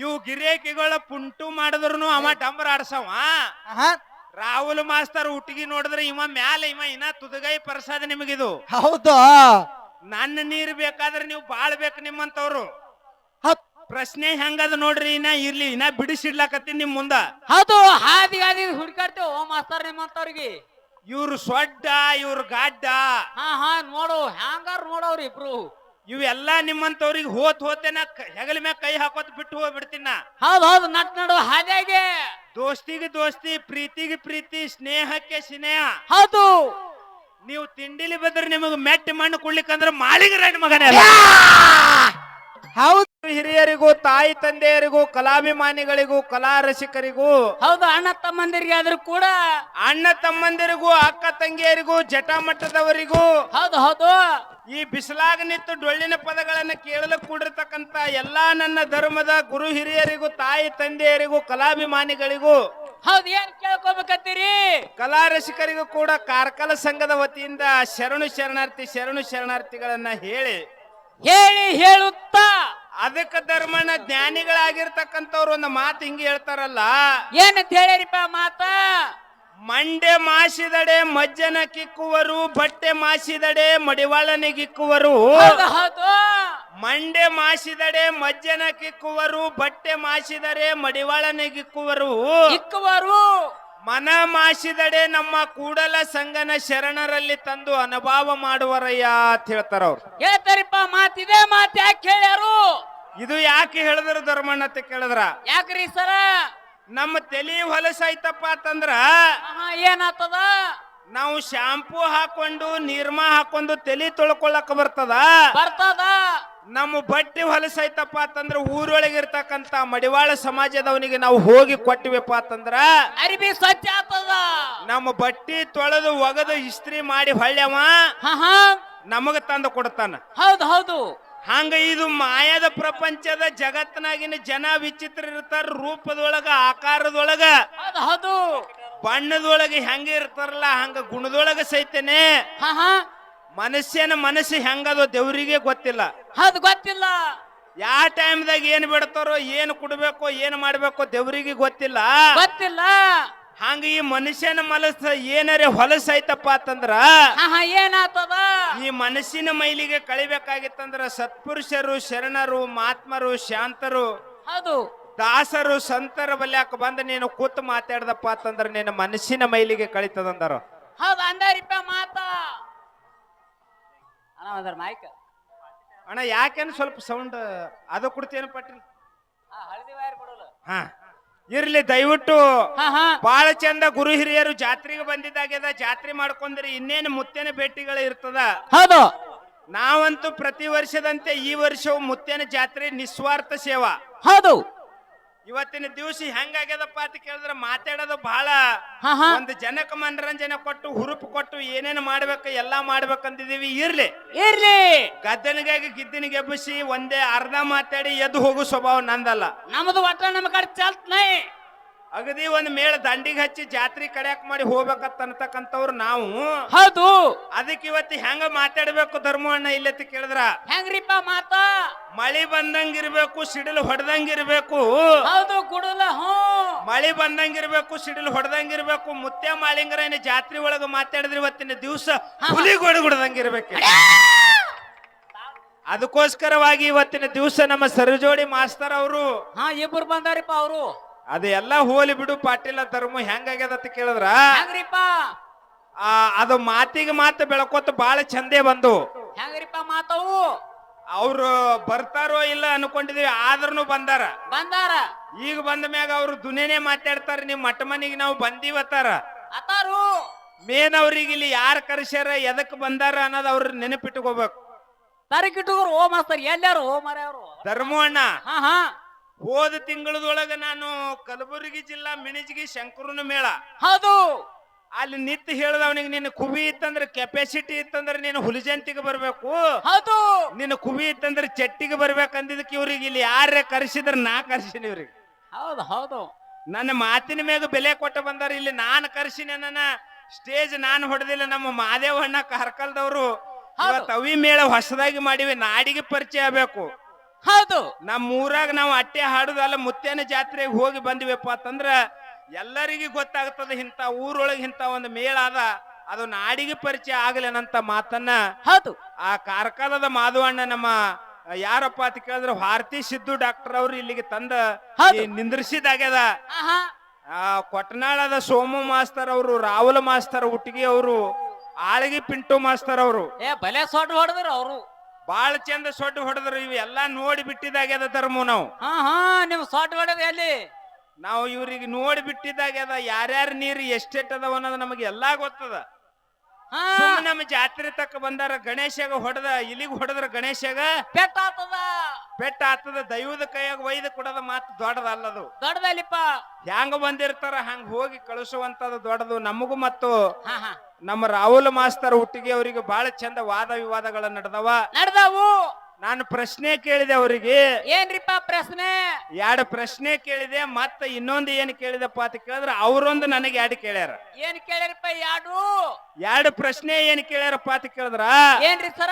ಇವು ಗಿರೇಕಿಗಳ ಪುಂಟು ಮಾಡಿದ್ರು ಅವ ಡಂಬರ್ ಆಡ್ಸವ. ರಾಹುಲ್ ಮಾಸ್ತರ್ ಹುಟ್ಟಿಗೆ ನೋಡಿದ್ರೆ ಇವ ಮ್ಯಾಲ ಇವ ಇನ್ನ ತುದಗೈ ಪ್ರಸಾದ ನಿಮಗಿದು. ಹೌದು? ನನ್ನ ನೀರ್ ಬೇಕಾದ್ರೆ ನೀವು ಬಾಳ್ಬೇಕು ನಿಮ್ಮಂತವ್ರು. ಹೌದ್- ಪ್ರಶ್ನೆ ಹೆಂಗದ ನೋಡ್ರಿ ಇನ್ನ ಇರ್ಲಿ ಇನ್ನ ಬಿಡಿಸಿಡ್ಲಾಕತ್ತಿ ನಿಮ್ ಮುಂದ. ಹೌದು ಹಾದಿ ಹಾದಿ ಹುಡುಕಾಡ್ತೇವೆ ಓ ಮಾಸ್ತರ್ ನಿಮ್ಮಂತವ್ರಿಗೆ. ಇವ್ರು ಸೊಡ್ಡ ಇವ್ರು ಗಾಡ್ಡ. ಹಾ ಹಾ ನೋಡು ಹ್ಯಾಂಗಾರ್ ನೋಡವ್ರಿ ಇಬ್ರು ಇವೆಲ್ಲಾ ನಿಮ್ಮಂತವ್ರಿಗೆ ಹೋತ್ ಹೋತೇನ ಹೆಗಲ ಮ್ಯಾಗ ಕೈ ಹಾಕೋತ್ ಬಿಟ್ಟು ಹೋಗ್ಬಿಡ್ತೀನ ನಾ. ಹೌದು ಹೌದು ನಟ್ ನಡು ಹಾದಿಯಾಗೆ ದೋಸ್ತಿಗೆ ದೋಸ್ತಿ ಪ್ರೀತಿಗೆ ಪ್ರೀತಿ ಸ್ನೇಹಕ್ಕೆ ಸ್ನೇಹ. ಹೌದು. ನೀವು ತಿಂಡಿಲಿ ಬಂದ್ರೆ ನಿಮಗೆ ಮೆಟ್ಟಿ ಮಣ್ಣು ಕುಡ್ಲಿಕ್ಕಂದ್ರ ಮಾಳಿಗರ ಮಗನೇ ಅಲ್ಲ. ಹೌದು ಹಿರಿಯರಿಗೂ ತಾಯಿ ತಂದೆಯರಿಗೂ ಕಲಾಭಿಮಾನಿಗಳಿಗೂ ಕಲಾ ರಸಿಕರಿಗೂ ಹೌದು ಅಣ್ಣ ತಮ್ಮಂದಿರಿಗೆ ಆದ್ರೂ ಕೂಡ. ಅಣ್ಣ ತಮ್ಮಂದಿರಿಗೂ ಅಕ್ಕ ತಂಗಿಯರಿಗೂ ಜಟಾಮಟ್ಟದವರಿಗೂ ಹೌದು ಹೌದು. ಈ ಬಿಸಿಲಾಗ ನಿಂತು ಡೊಳ್ಳಿನ ಪದಗಳನ್ನು ಕೇಳಲು ಕೂಡಿರ್ತಕ್ಕಂಥ ಎಲ್ಲ ನನ್ನ ಧರ್ಮದ ಗುರು ಹಿರಿಯರಿಗೂ ತಾಯಿ ತಂದೆಯರಿಗೂ ಕಲಾಭಿಮಾನಿಗಳಿಗೂ ಹೌದು ಏನ್ ಕೇಳ್ಕೊಬೇಕತ್ತೀರಿ? ಕಲಾ ರಸಿಕರಿಗೂ ಕೂಡ ಕಾರ್ಕಲ ಸಂಘದ ವತಿಯಿಂದ ಶರಣು ಶರಣಾರ್ಥಿ ಶರಣು ಶರಣಾರ್ಥಿಗಳನ್ನ ಹೇಳಿ. ಹೇಳಿ ಹೇಳುತ್ತಾ. ಅದಕ್ಕ ಧರ್ಮನ ಜ್ಞಾನಿಗಳಾಗಿರ್ತಕ್ಕಂಥವ್ರು ಒಂದು ಮಾತು ಹಿಂಗೆ ಹೇಳ್ತಾರಲ್ಲ ಏನಂತ ಹೇಳಿರಿಪ್ಪ ಮಾತ? ಮಂಡೆ ಮಾಸಿದಡೆ ಮಜ್ಜನ ಕಿಕ್ಕುವರು ಬಟ್ಟೆ ಮಾಸಿದಡೆ ಮಡಿವಾಳನಿಗಿಕ್ಕುವರು ಮಂಡೆ ಮಾಸಿದಡೆ ಮಜ್ಜನ ಕಿಕ್ಕುವರು ಬಟ್ಟೆ ಮಾಸಿದರೆ ಮಡಿವಾಳನಿಗಿಕ್ಕುವರು ಕಿಕ್ಕುವರು ಮನ ಮಾಸಿದಡೆ ನಮ್ಮ ಕೂಡಲ ಸಂಗನ ಶರಣರಲ್ಲಿ ತಂದು ಅನುಭವ ಮಾಡುವರಯ್ಯ ಅಂತ ಹೇಳ್ತಾರ ಅವ್ರು. ಹೇಳ್ತಾರಿಪ್ಪ ಮಾತಿದೆ ಮಾತು ಯಾಕೆ ಹೇಳ್ಯಾರು. ಇದು ಯಾಕೆ ಹೇಳಿದ್ರು ಧರ್ಮಣ್ಣ ಅಂತ ಕೇಳಿದ್ರ? ಯಾಕ್ರಿ ಸರ? ನಮ್ಮ ತಲೆ ಹೊಲಸಾಯ್ತಪ್ಪ ಅಂತಂದ್ರ ಏನಾತದ? ನಾವು ಶಾಂಪೂ ಹಾಕೊಂಡು ನಿರ್ಮಾ ಹಾಕೊಂಡು ತಲೆ ತೊಳ್ಕೊಳಕ್ ಬರ್ತದ? ಬರ್ತದ. ನಮ್ಮ ಬಟ್ಟೆ ಹೊಲಸೈತಪ್ಪ ಅಂತಂದ್ರ ಊರೊಳಗೆ ಇರ್ತಕ್ಕಂತ ಮಡಿವಾಳ ಸಮಾಜದವನಿಗೆ ನಾವು ಹೋಗಿ ಕೊಟ್ಟಿವಪ್ಪ ಅಂತಂದ್ರ ಅರಿಬಿ ಸ್ವಚ್ಛ ಆತದ. ನಮ್ಮ ಬಟ್ಟಿ ತೊಳೆದು ಒಗದು ಇಸ್ತ್ರಿ ಮಾಡಿ ಹೊಳ್ಳ್ಯವ ಹಾ ಹಾ. ನಮಗ ತಂದು ಕೊಡ್ತಾನ. ಹೌದು ಹೌದು. ಹಂಗ ಇದು ಮಾಯದ ಪ್ರಪಂಚದ ಜಗತ್ತಿನಾಗಿನ ಜನ ವಿಚಿತ್ರ ಇರ್ತಾರ ರೂಪದೊಳಗ ಆಕಾರದೊಳಗ. ಅದು ಬಣ್ಣದೊಳಗೆ ಹೆಂಗ ಇರ್ತಾರಲ್ಲ ಹಂಗ ಗುಣದೊಳಗ ಸೈತೇನೆ. ಹಾ ಹಾ. ಮನುಷ್ಯನ ಮನಸ್ಸು ಹೆಂಗದೋ ದೇವ್ರಿಗೆ ಗೊತ್ತಿಲ್ಲ. ಅದು ಗೊತ್ತಿಲ್ಲ. ಯಾವ ಟೈಮ್ದಾಗ ಏನ್ ಬಿಡ್ತಾರೋ ಏನ್ ಕೊಡ್ಬೇಕೋ ಏನ್ ಮಾಡ್ಬೇಕೋ ದೇವ್ರಿಗೆ ಗೊತ್ತಿಲ್ಲ. ಗೊತ್ತಿಲ್ಲ. ಹಂಗ ಈ ಮನುಷ್ಯನ ಮನಸ್ಸು ಏನರೇ ಹೊಲಸೈತಪ್ಪ ಅಂತಂದ್ರ ಹಾ ಹಾ ಏನಾತದ ಈ ಮನಸ್ಸಿನ ಮೈಲಿಗೆ ಕಳಿಬೇಕಾಗಿತ್ತಂದ್ರ ಸತ್ಪುರುಷರು ಶರಣರು ಮಹಾತ್ಮರು ಶಾಂತರು ಹೌದು. ದಾಸರು ಸಂತರ ಬಲ್ಯಾಕ ಬಂದು ನೀನು ಕೂತು ಮಾತಾಡ್ದಪ್ಪ ಅಂತಂದ್ರ ನಿನ್ನ ಮನಸ್ಸಿನ ಮೈಲಿಗೆ ಕಳಿತದಂದರು. ಹೌದು ಅಂದಾರಿಪ್ಪ ಮಾತ. ಅಣ್ಣ ಮೈಕ್ ಅಣ್ಣ ಯಾಕೇನು ಸ್ವಲ್ಪ ಸೌಂಡ್ ಅದು ಕೊಡ್ತೇನು ಪಟ್ರಿ. ಹಳದಿ ವೈರ್ ಕೊಡೋಲ್ಲ. ಹಾ. ಇರ್ಲಿ ದಯವಿಟ್ಟು. ಹಾ ಚಂದ ಗುರು ಹಿರಿಯರು ಜಾತ್ರೆಗೆ ಬಂದಿದ್ದಾಗ್ಯದ ಜಾತ್ರೆ ಮಾಡ್ಕೊಂಡ್ರೆ ಇನ್ನೇನು ಮುತ್ತೇನ ಭೇಟಿಗಳು ಇರ್ತದ? ಹೌದು. ನಾವಂತೂ ಪ್ರತಿ ವರ್ಷದಂತೆ ಈ ವರ್ಷವು ಮುತ್ತೇನ ಜಾತ್ರೆ ನಿಸ್ವಾರ್ಥ ಸೇವಾ. ಹೌದು. ಇವತ್ತಿನ ದಿವಸ ಹೆಂಗಾಗ್ಯದಪ್ಪ ಅಂತ ಕೇಳಿದ್ರೆ ಮಾತಾಡೋದು ಬಹಳ ಹಾ ಹಾ. ಒಂದು ಜನಕ್ಕೆ ಮನರಂಜನೆ ಕೊಟ್ಟು ಹುರುಪು ಕೊಟ್ಟು ಏನೇನು ಮಾಡ್ಬೇಕು ಎಲ್ಲಾ ಮಾಡ್ಬೇಕಂತಿದೀವಿ ಇರ್ಲಿ. ಇರ್ಲಿ. ಗದ್ದನಿಗಾಗಿ ಗಿದ್ದನಿಗೆ ಎಬ್ಬಿಸಿ ಒಂದೇ ಅರ್ಧ ಮಾತಾಡಿ ಎದ್ದು ಹೋಗೋ ಸ್ವಭಾವ ನಂದಲ್ಲ. ನಮ್ದು ಒಟ್ಟ ನಮ್ಮ ಕಡೆ ಚಲ್ತ್ ನೈ. ಅಗದಿ ಒಂದ್ ಮೇಳ ದಂಡಿಗೆ ಹಚ್ಚಿ ಜಾತ್ರೆ ಕಡ್ಯಾಕ್ ಮಾಡಿ ಹೋಗ್ಬೇಕಂತ ಅನ್ತಕ್ಕಂಥವ್ರು ನಾವು. ಹೌದು. ಅದಕ್ಕೆ ಇವತ್ತು ಹೆಂಗ ಮಾತಾಡ್ಬೇಕು ಅಣ್ಣ ಇಲ್ಲತ್ತ ಕೇಳಿದ್ರ? ಹೆಂಗ್ರಿಪ್ಪ ಮಾತ? ಮಳಿ ಬಂದಂಗಿರ್ಬೇಕು ಸಿಡಿಲು ಹೊಡೆದಂಗಿರ್ಬೇಕು ಹೌದು ಕುಡಲ ಹ್ಞೂ. ಮಳಿ ಬಂದಂಗಿರ್ಬೇಕು ಸಿಡಿಲು ಹೊಡೆದಂಗಿರ್ಬೇಕು ಮುತ್ಯ ಮಾಳಿಂಗರನ ಜಾತ್ರೆ ಒಳಗ ಮಾತಾಡಿದ್ರೆ ಇವತ್ತಿನ ದಿವಸ ಹುಲಿ ಗೊಡಗುಡ್ದಂಗಿರ್ಬೇಕು ಅದಕ್ಕೋಸ್ಕರವಾಗಿ ಇವತ್ತಿನ ದಿವಸ ನಮ್ಮ ಸರ್ಜೋಡಿ ಮಾಸ್ತರ್ ಅವರು. ಹಾ ಇಬ್ಬರು ಬಂದಾರಿಪ್ಪ ಅವರು. ಅದೆಲ್ಲ ಹೋಲಿ ಬಿಡು ಪಾಟೀಲ ಧರ್ಮ ಹೆಂಗಾಗ್ಯದ ಅಂತ ಕೇಳಿದ್ರ? ಹೆಂಗ್ರಿಪ್ಪ? ಆ ಅದು ಮಾತಿಗೆ ಮಾತು ಬೆಳಕೋತ ಬಾಳ ಚಂದೇ ಬಂದು. ಹೆಂಗ್ರಿಪ್ಪ ಮಾತವು? ಅವ್ರು ಬರ್ತಾರೋ ಇಲ್ಲ ಅನ್ಕೊಂಡಿದೀವಿ ಆದ್ರೂ ಬಂದಾರ. ಬಂದಾರ. ಈಗ ಬಂದ ಮ್ಯಾಗ ಅವ್ರು ದುನೇನೆ ಮಾತಾಡ್ತಾರ ನಿಮ್ ಮಠ ಮನಿಗೆ ನಾವು ಬಂದೀವತ್ತಾರ ಅತಾರು ಮೇನ್ ಅವ್ರಿಗೆ ಇಲ್ಲಿ ಯಾರು ಕರೆಸ್ಯಾರ ಎದಕ್ ಬಂದಾರ ಅನ್ನೋದು ಅವ್ರ ನೆನಪಿಟ್ಕೋಬೇಕು. ತರಕಿಟ್ಟುಗರು ಓ ಮಾಸ್ತರ್ ಎಲ್ಲಾರು ಓ ಮರ ಅವರು ಧರ್ಮವಣ್ಣ ಹಾ ಹಾ. ಹೋದ ತಿಂಗಳದೊಳಗ ನಾನು ಕಲಬುರಗಿ ಜಿಲ್ಲಾ ಮಿಣಿಜಿಗಿ ಶಂಕರನ ಮೇಳ. ಹೌದು. ಅಲ್ಲಿ ನಿತ್ ಹೇಳ್ದ ಅವನಿಗೆ ನಿನ್ನ ಕುಬಿ ಇತ್ತಂದ್ರೆ ಕೆಪಾಸಿಟಿ ಇತ್ತಂದ್ರೆ ನೀನು ಹುಲಿಜಂತಿಗೆ ಬರ್ಬೇಕು. ಹೌದು. ನಿನ್ನ ಕುಬಿ ಇತ್ತಂದ್ರೆ ಚಟ್ಟಿಗೆ ಬರ್ಬೇಕಂದಿದ್ದಕ್ಕೆ ಇವ್ರಿಗೆ ಇಲ್ಲಿ ಯಾರೇ ಕರೆಸಿದ್ರೆ ನಾ ಕರ್ಸಿನಿ ಇವ್ರಿಗೆ. ಹೌದು ಹೌದು. ನನ್ನ ಮಾತಿನ ಮ್ಯಾಗ ಬೆಲೆ ಕೊಟ್ಟು ಬಂದಾರ ಇಲ್ಲಿ ನಾನು ಕರ್ಸಿನಿ ನನ್ನ ಸ್ಟೇಜ್ ನಾನು ಹೊಡೆದಿಲ್ಲ. ನಮ್ಮ ಮಾದೇವಣ್ಣ ಕಾರ್ಕಲ್ದವರು ಅವಿ ಮೇಳ ಹೊಸದಾಗಿ ಮಾಡಿವಿ ನಾಡಿಗೆ ಪರಿಚಯ ಆಗ್ಬೇಕು. ಹೌದು. ನಮ್ಮ ಊರಾಗ ನಾವು ಅಟ್ಟೆ ಹಾಡುದಲ್ಲ ಮುತ್ತೇನ ಜಾತ್ರೆಗೆ ಹೋಗಿ ಬಂದ್ವಿಪ್ಪ ಅಂತಂದ್ರ ಎಲ್ಲರಿಗೂ ಗೊತ್ತಾಗ್ತದ ಇಂಥ ಊರೊಳಗೆ ಇಂಥ ಒಂದು ಮೇಳ ಅದ ಅದು ನಾಡಿಗೆ ಪರಿಚಯ ಆಗ್ಲೇನಂತ ಮಾತನ್ನ ಹೌದು. ಆ ಕಾರ್ಕಳದ ಮಾಧುವಣ್ಣ ನಮ್ಮ ಯಾರಪ್ಪ ಅಂತ ಕೇಳಿದ್ರೆ ಭಾರತಿ ಸಿದ್ದು ಡಾಕ್ಟರ್ ಅವ್ರು ಇಲ್ಲಿಗೆ ತಂದ ಹೌದು. ನಿಂದ್ರಿಸಿದಾಗ್ಯದ. ಆಹಾ. ಆ ಕೊಟ್ಟನಾಳದ ಸೋಮು ಮಾಸ್ತರ್ ಅವರು ರಾಹುಲ್ ಮಾಸ್ತರ್ ಹುಟ್ಟಿಗೆ ಅವರು ಆಳಗಿ ಪಿಂಟು ಮಾಸ್ತರ್ ಅವರು. ಏ ಬಲೆ ಸೊಡ್ ಹೊಡೆದ್ರು ಅವರು. ಬಾಳ ಚಂದ ಸೊಡ್ಡು ಹೊಡೆದ್ರು ಇವು ಎಲ್ಲಾ ನೋಡಿ ಬಿಟ್ಟಿದಾಗ್ಯದ ಧರ್ಮ ನಾವು. ಹಾ ಹಾ ನಿಮ್ ಸೊಟ್ಟು ಹೊಡೆದು ಎಲ್ಲಿ ನಾವು ಇವ್ರಿಗೆ ನೋಡಿ ಬಿಟ್ಟಿದಾಗ್ಯದ ಯಾರ್ಯಾರ ನೀರು ಎಷ್ಟೆಟ್ ಅದಾವ ಅನ್ನೋದು ನಮಗೆ ಎಲ್ಲಾ ಗೊತ್ತದ. ಹಾ. ನಮ್ಮ ಜಾತ್ರೆ ತಕ್ಕ ಬಂದಾರ ಗಣೇಶಗ ಹೊಡೆದ ಇಲ್ಲಿಗೆ ಹೊಡೆದ್ರ ಗಣೇಶಗ ಪೆಟ್ಟ ಆತದ. ಪೆಟ್ಟ ಆತದ ದೈವದ ಕೈಯಾಗ ಒಯ್ದು ಕೊಡೋದ ಮಾತು ದೊಡ್ಡದಲ್ಲದು ದೊಡ್ಡದಲ್ಲಿಪ್ಪ. ಹ್ಯಾಂಗ ಬಂದಿರ್ತಾರ ಹಂಗ ಹೋಗಿ ಕಳಿಸುವಂತದ್ದು ದೊಡ್ಡದು ನಮಗೂ ಮತ್ತು ಹಾ ಹಾ. ನಮ್ಮ ರಾಹುಲ್ ಮಾಸ್ತರ್ ಹುಟ್ಟಿಗೆ ಅವರಿಗೆ ಬಹಳ ಚಂದ ವಾದ ವಿವಾದಗಳ ನಡೆದವ. ನಡೆದವು. ನಾನು ಪ್ರಶ್ನೆ ಕೇಳಿದೆ ಅವರಿಗೆ. ಏನ್ರಿಪ್ಪ ಪ್ರಶ್ನೆ? ಎರಡು ಪ್ರಶ್ನೆ ಕೇಳಿದೆ ಮತ್ತ ಇನ್ನೊಂದು ಏನ್ ಕೇಳಿದಪ್ಪ ಅಂತ ಕೇಳಿದ್ರೆ ಅವರೊಂದು ನನಗೆ ಎರಡು ಕೇಳ್ಯಾರ. ಏನ್ ಕೇಳಿರಪ್ಪ ಯಾಡು? ಎರಡು ಪ್ರಶ್ನೆ ಏನ್ ಕೇಳ್ಯಾರಪ್ಪ ಅಂತ ಕೇಳಿದ್ರ? ಏನ್ರಿ ಸರ?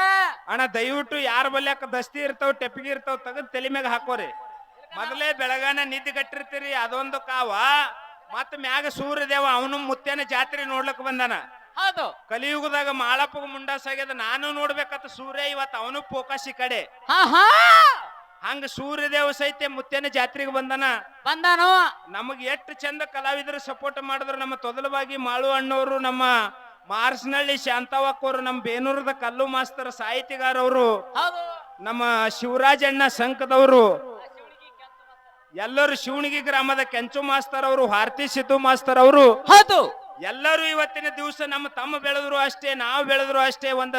ಅಣ್ಣ ದಯವಿಟ್ಟು ಯಾರ ಬಲ್ಯಾಕ ದಸ್ತಿ ಇರ್ತಾವ ಟೆಪ್ಪಿಗೆ ಇರ್ತಾವ ತೆಗೆದು ತಲೆ ಮ್ಯಾಗ ಹಾಕೋರಿ. ಮೊದಲೇ ಬೆಳಗಾನ ನಿದ್ದೆ ಕಟ್ಟಿರ್ತೀರಿ ಅದೊಂದು ಕಾವ. ಮತ್ತ ಮ್ಯಾಗ ಸೂರ್ಯದೇವ ಅವನು ಮುತ್ತೇನ ಜಾತ್ರೆ ನೋಡ್ಲಕ್ ಬಂದಾನ. ಹೌದು. ಕಲಿಯುಗದಾಗ ಮಾಳಪ್ಪಗ ಮುಂಡಾಸ್ ಆಗ್ಯದ ನಾನು ನೋಡ್ಬೇಕತ್ತ ಸೂರ್ಯ ಇವತ್ತು ಅವನು ಫೋಕಸ್ ಈ ಕಡೆ. ಹಾ ಹಾ ಹಂಗ ಸೂರ್ಯದೇವ ಸಹಿತ ಮುತ್ತೇನ ಜಾತ್ರೆಗೆ ಬಂದನ. ಬಂದಾನು. ನಮಗ್ ಎಷ್ಟು ಚಂದ ಕಲಾವಿದರು ಸಪೋರ್ಟ್ ಮಾಡಿದ್ರು ನಮ್ಮ ತೊದಲವಾಗಿ ಮಾಳು ಅಣ್ಣವರು ನಮ್ಮ ಮಾರ್ಸ್ನಳ್ಳಿ ಶಾಂತವಾಕೋರು ನಮ್ಮ ಬೇನೂರದ ಕಲ್ಲು ಮಾಸ್ತರ್ ಸಾಹಿತಿಗಾರವರು ಹೌದು. ನಮ್ಮ ಶಿವರಾಜಣ್ಣ ಸಂಕದವರು ಎಲ್ಲರೂ ಶಿವಣಿಗಿ ಗ್ರಾಮದ ಕೆಂಚು ಮಾಸ್ತರ್ ಅವರು ಭಾರತಿ ಸಿದ್ದು ಮಾಸ್ತರ್ ಅವರು. ಹೌದು. ಎಲ್ಲರೂ ಇವತ್ತಿನ ದಿವಸ ನಮ್ಮ ತಮ್ಮ ಬೆಳೆದ್ರು ಅಷ್ಟೇ ನಾವು ಬೆಳೆದ್ರು ಅಷ್ಟೇ ಒಂದ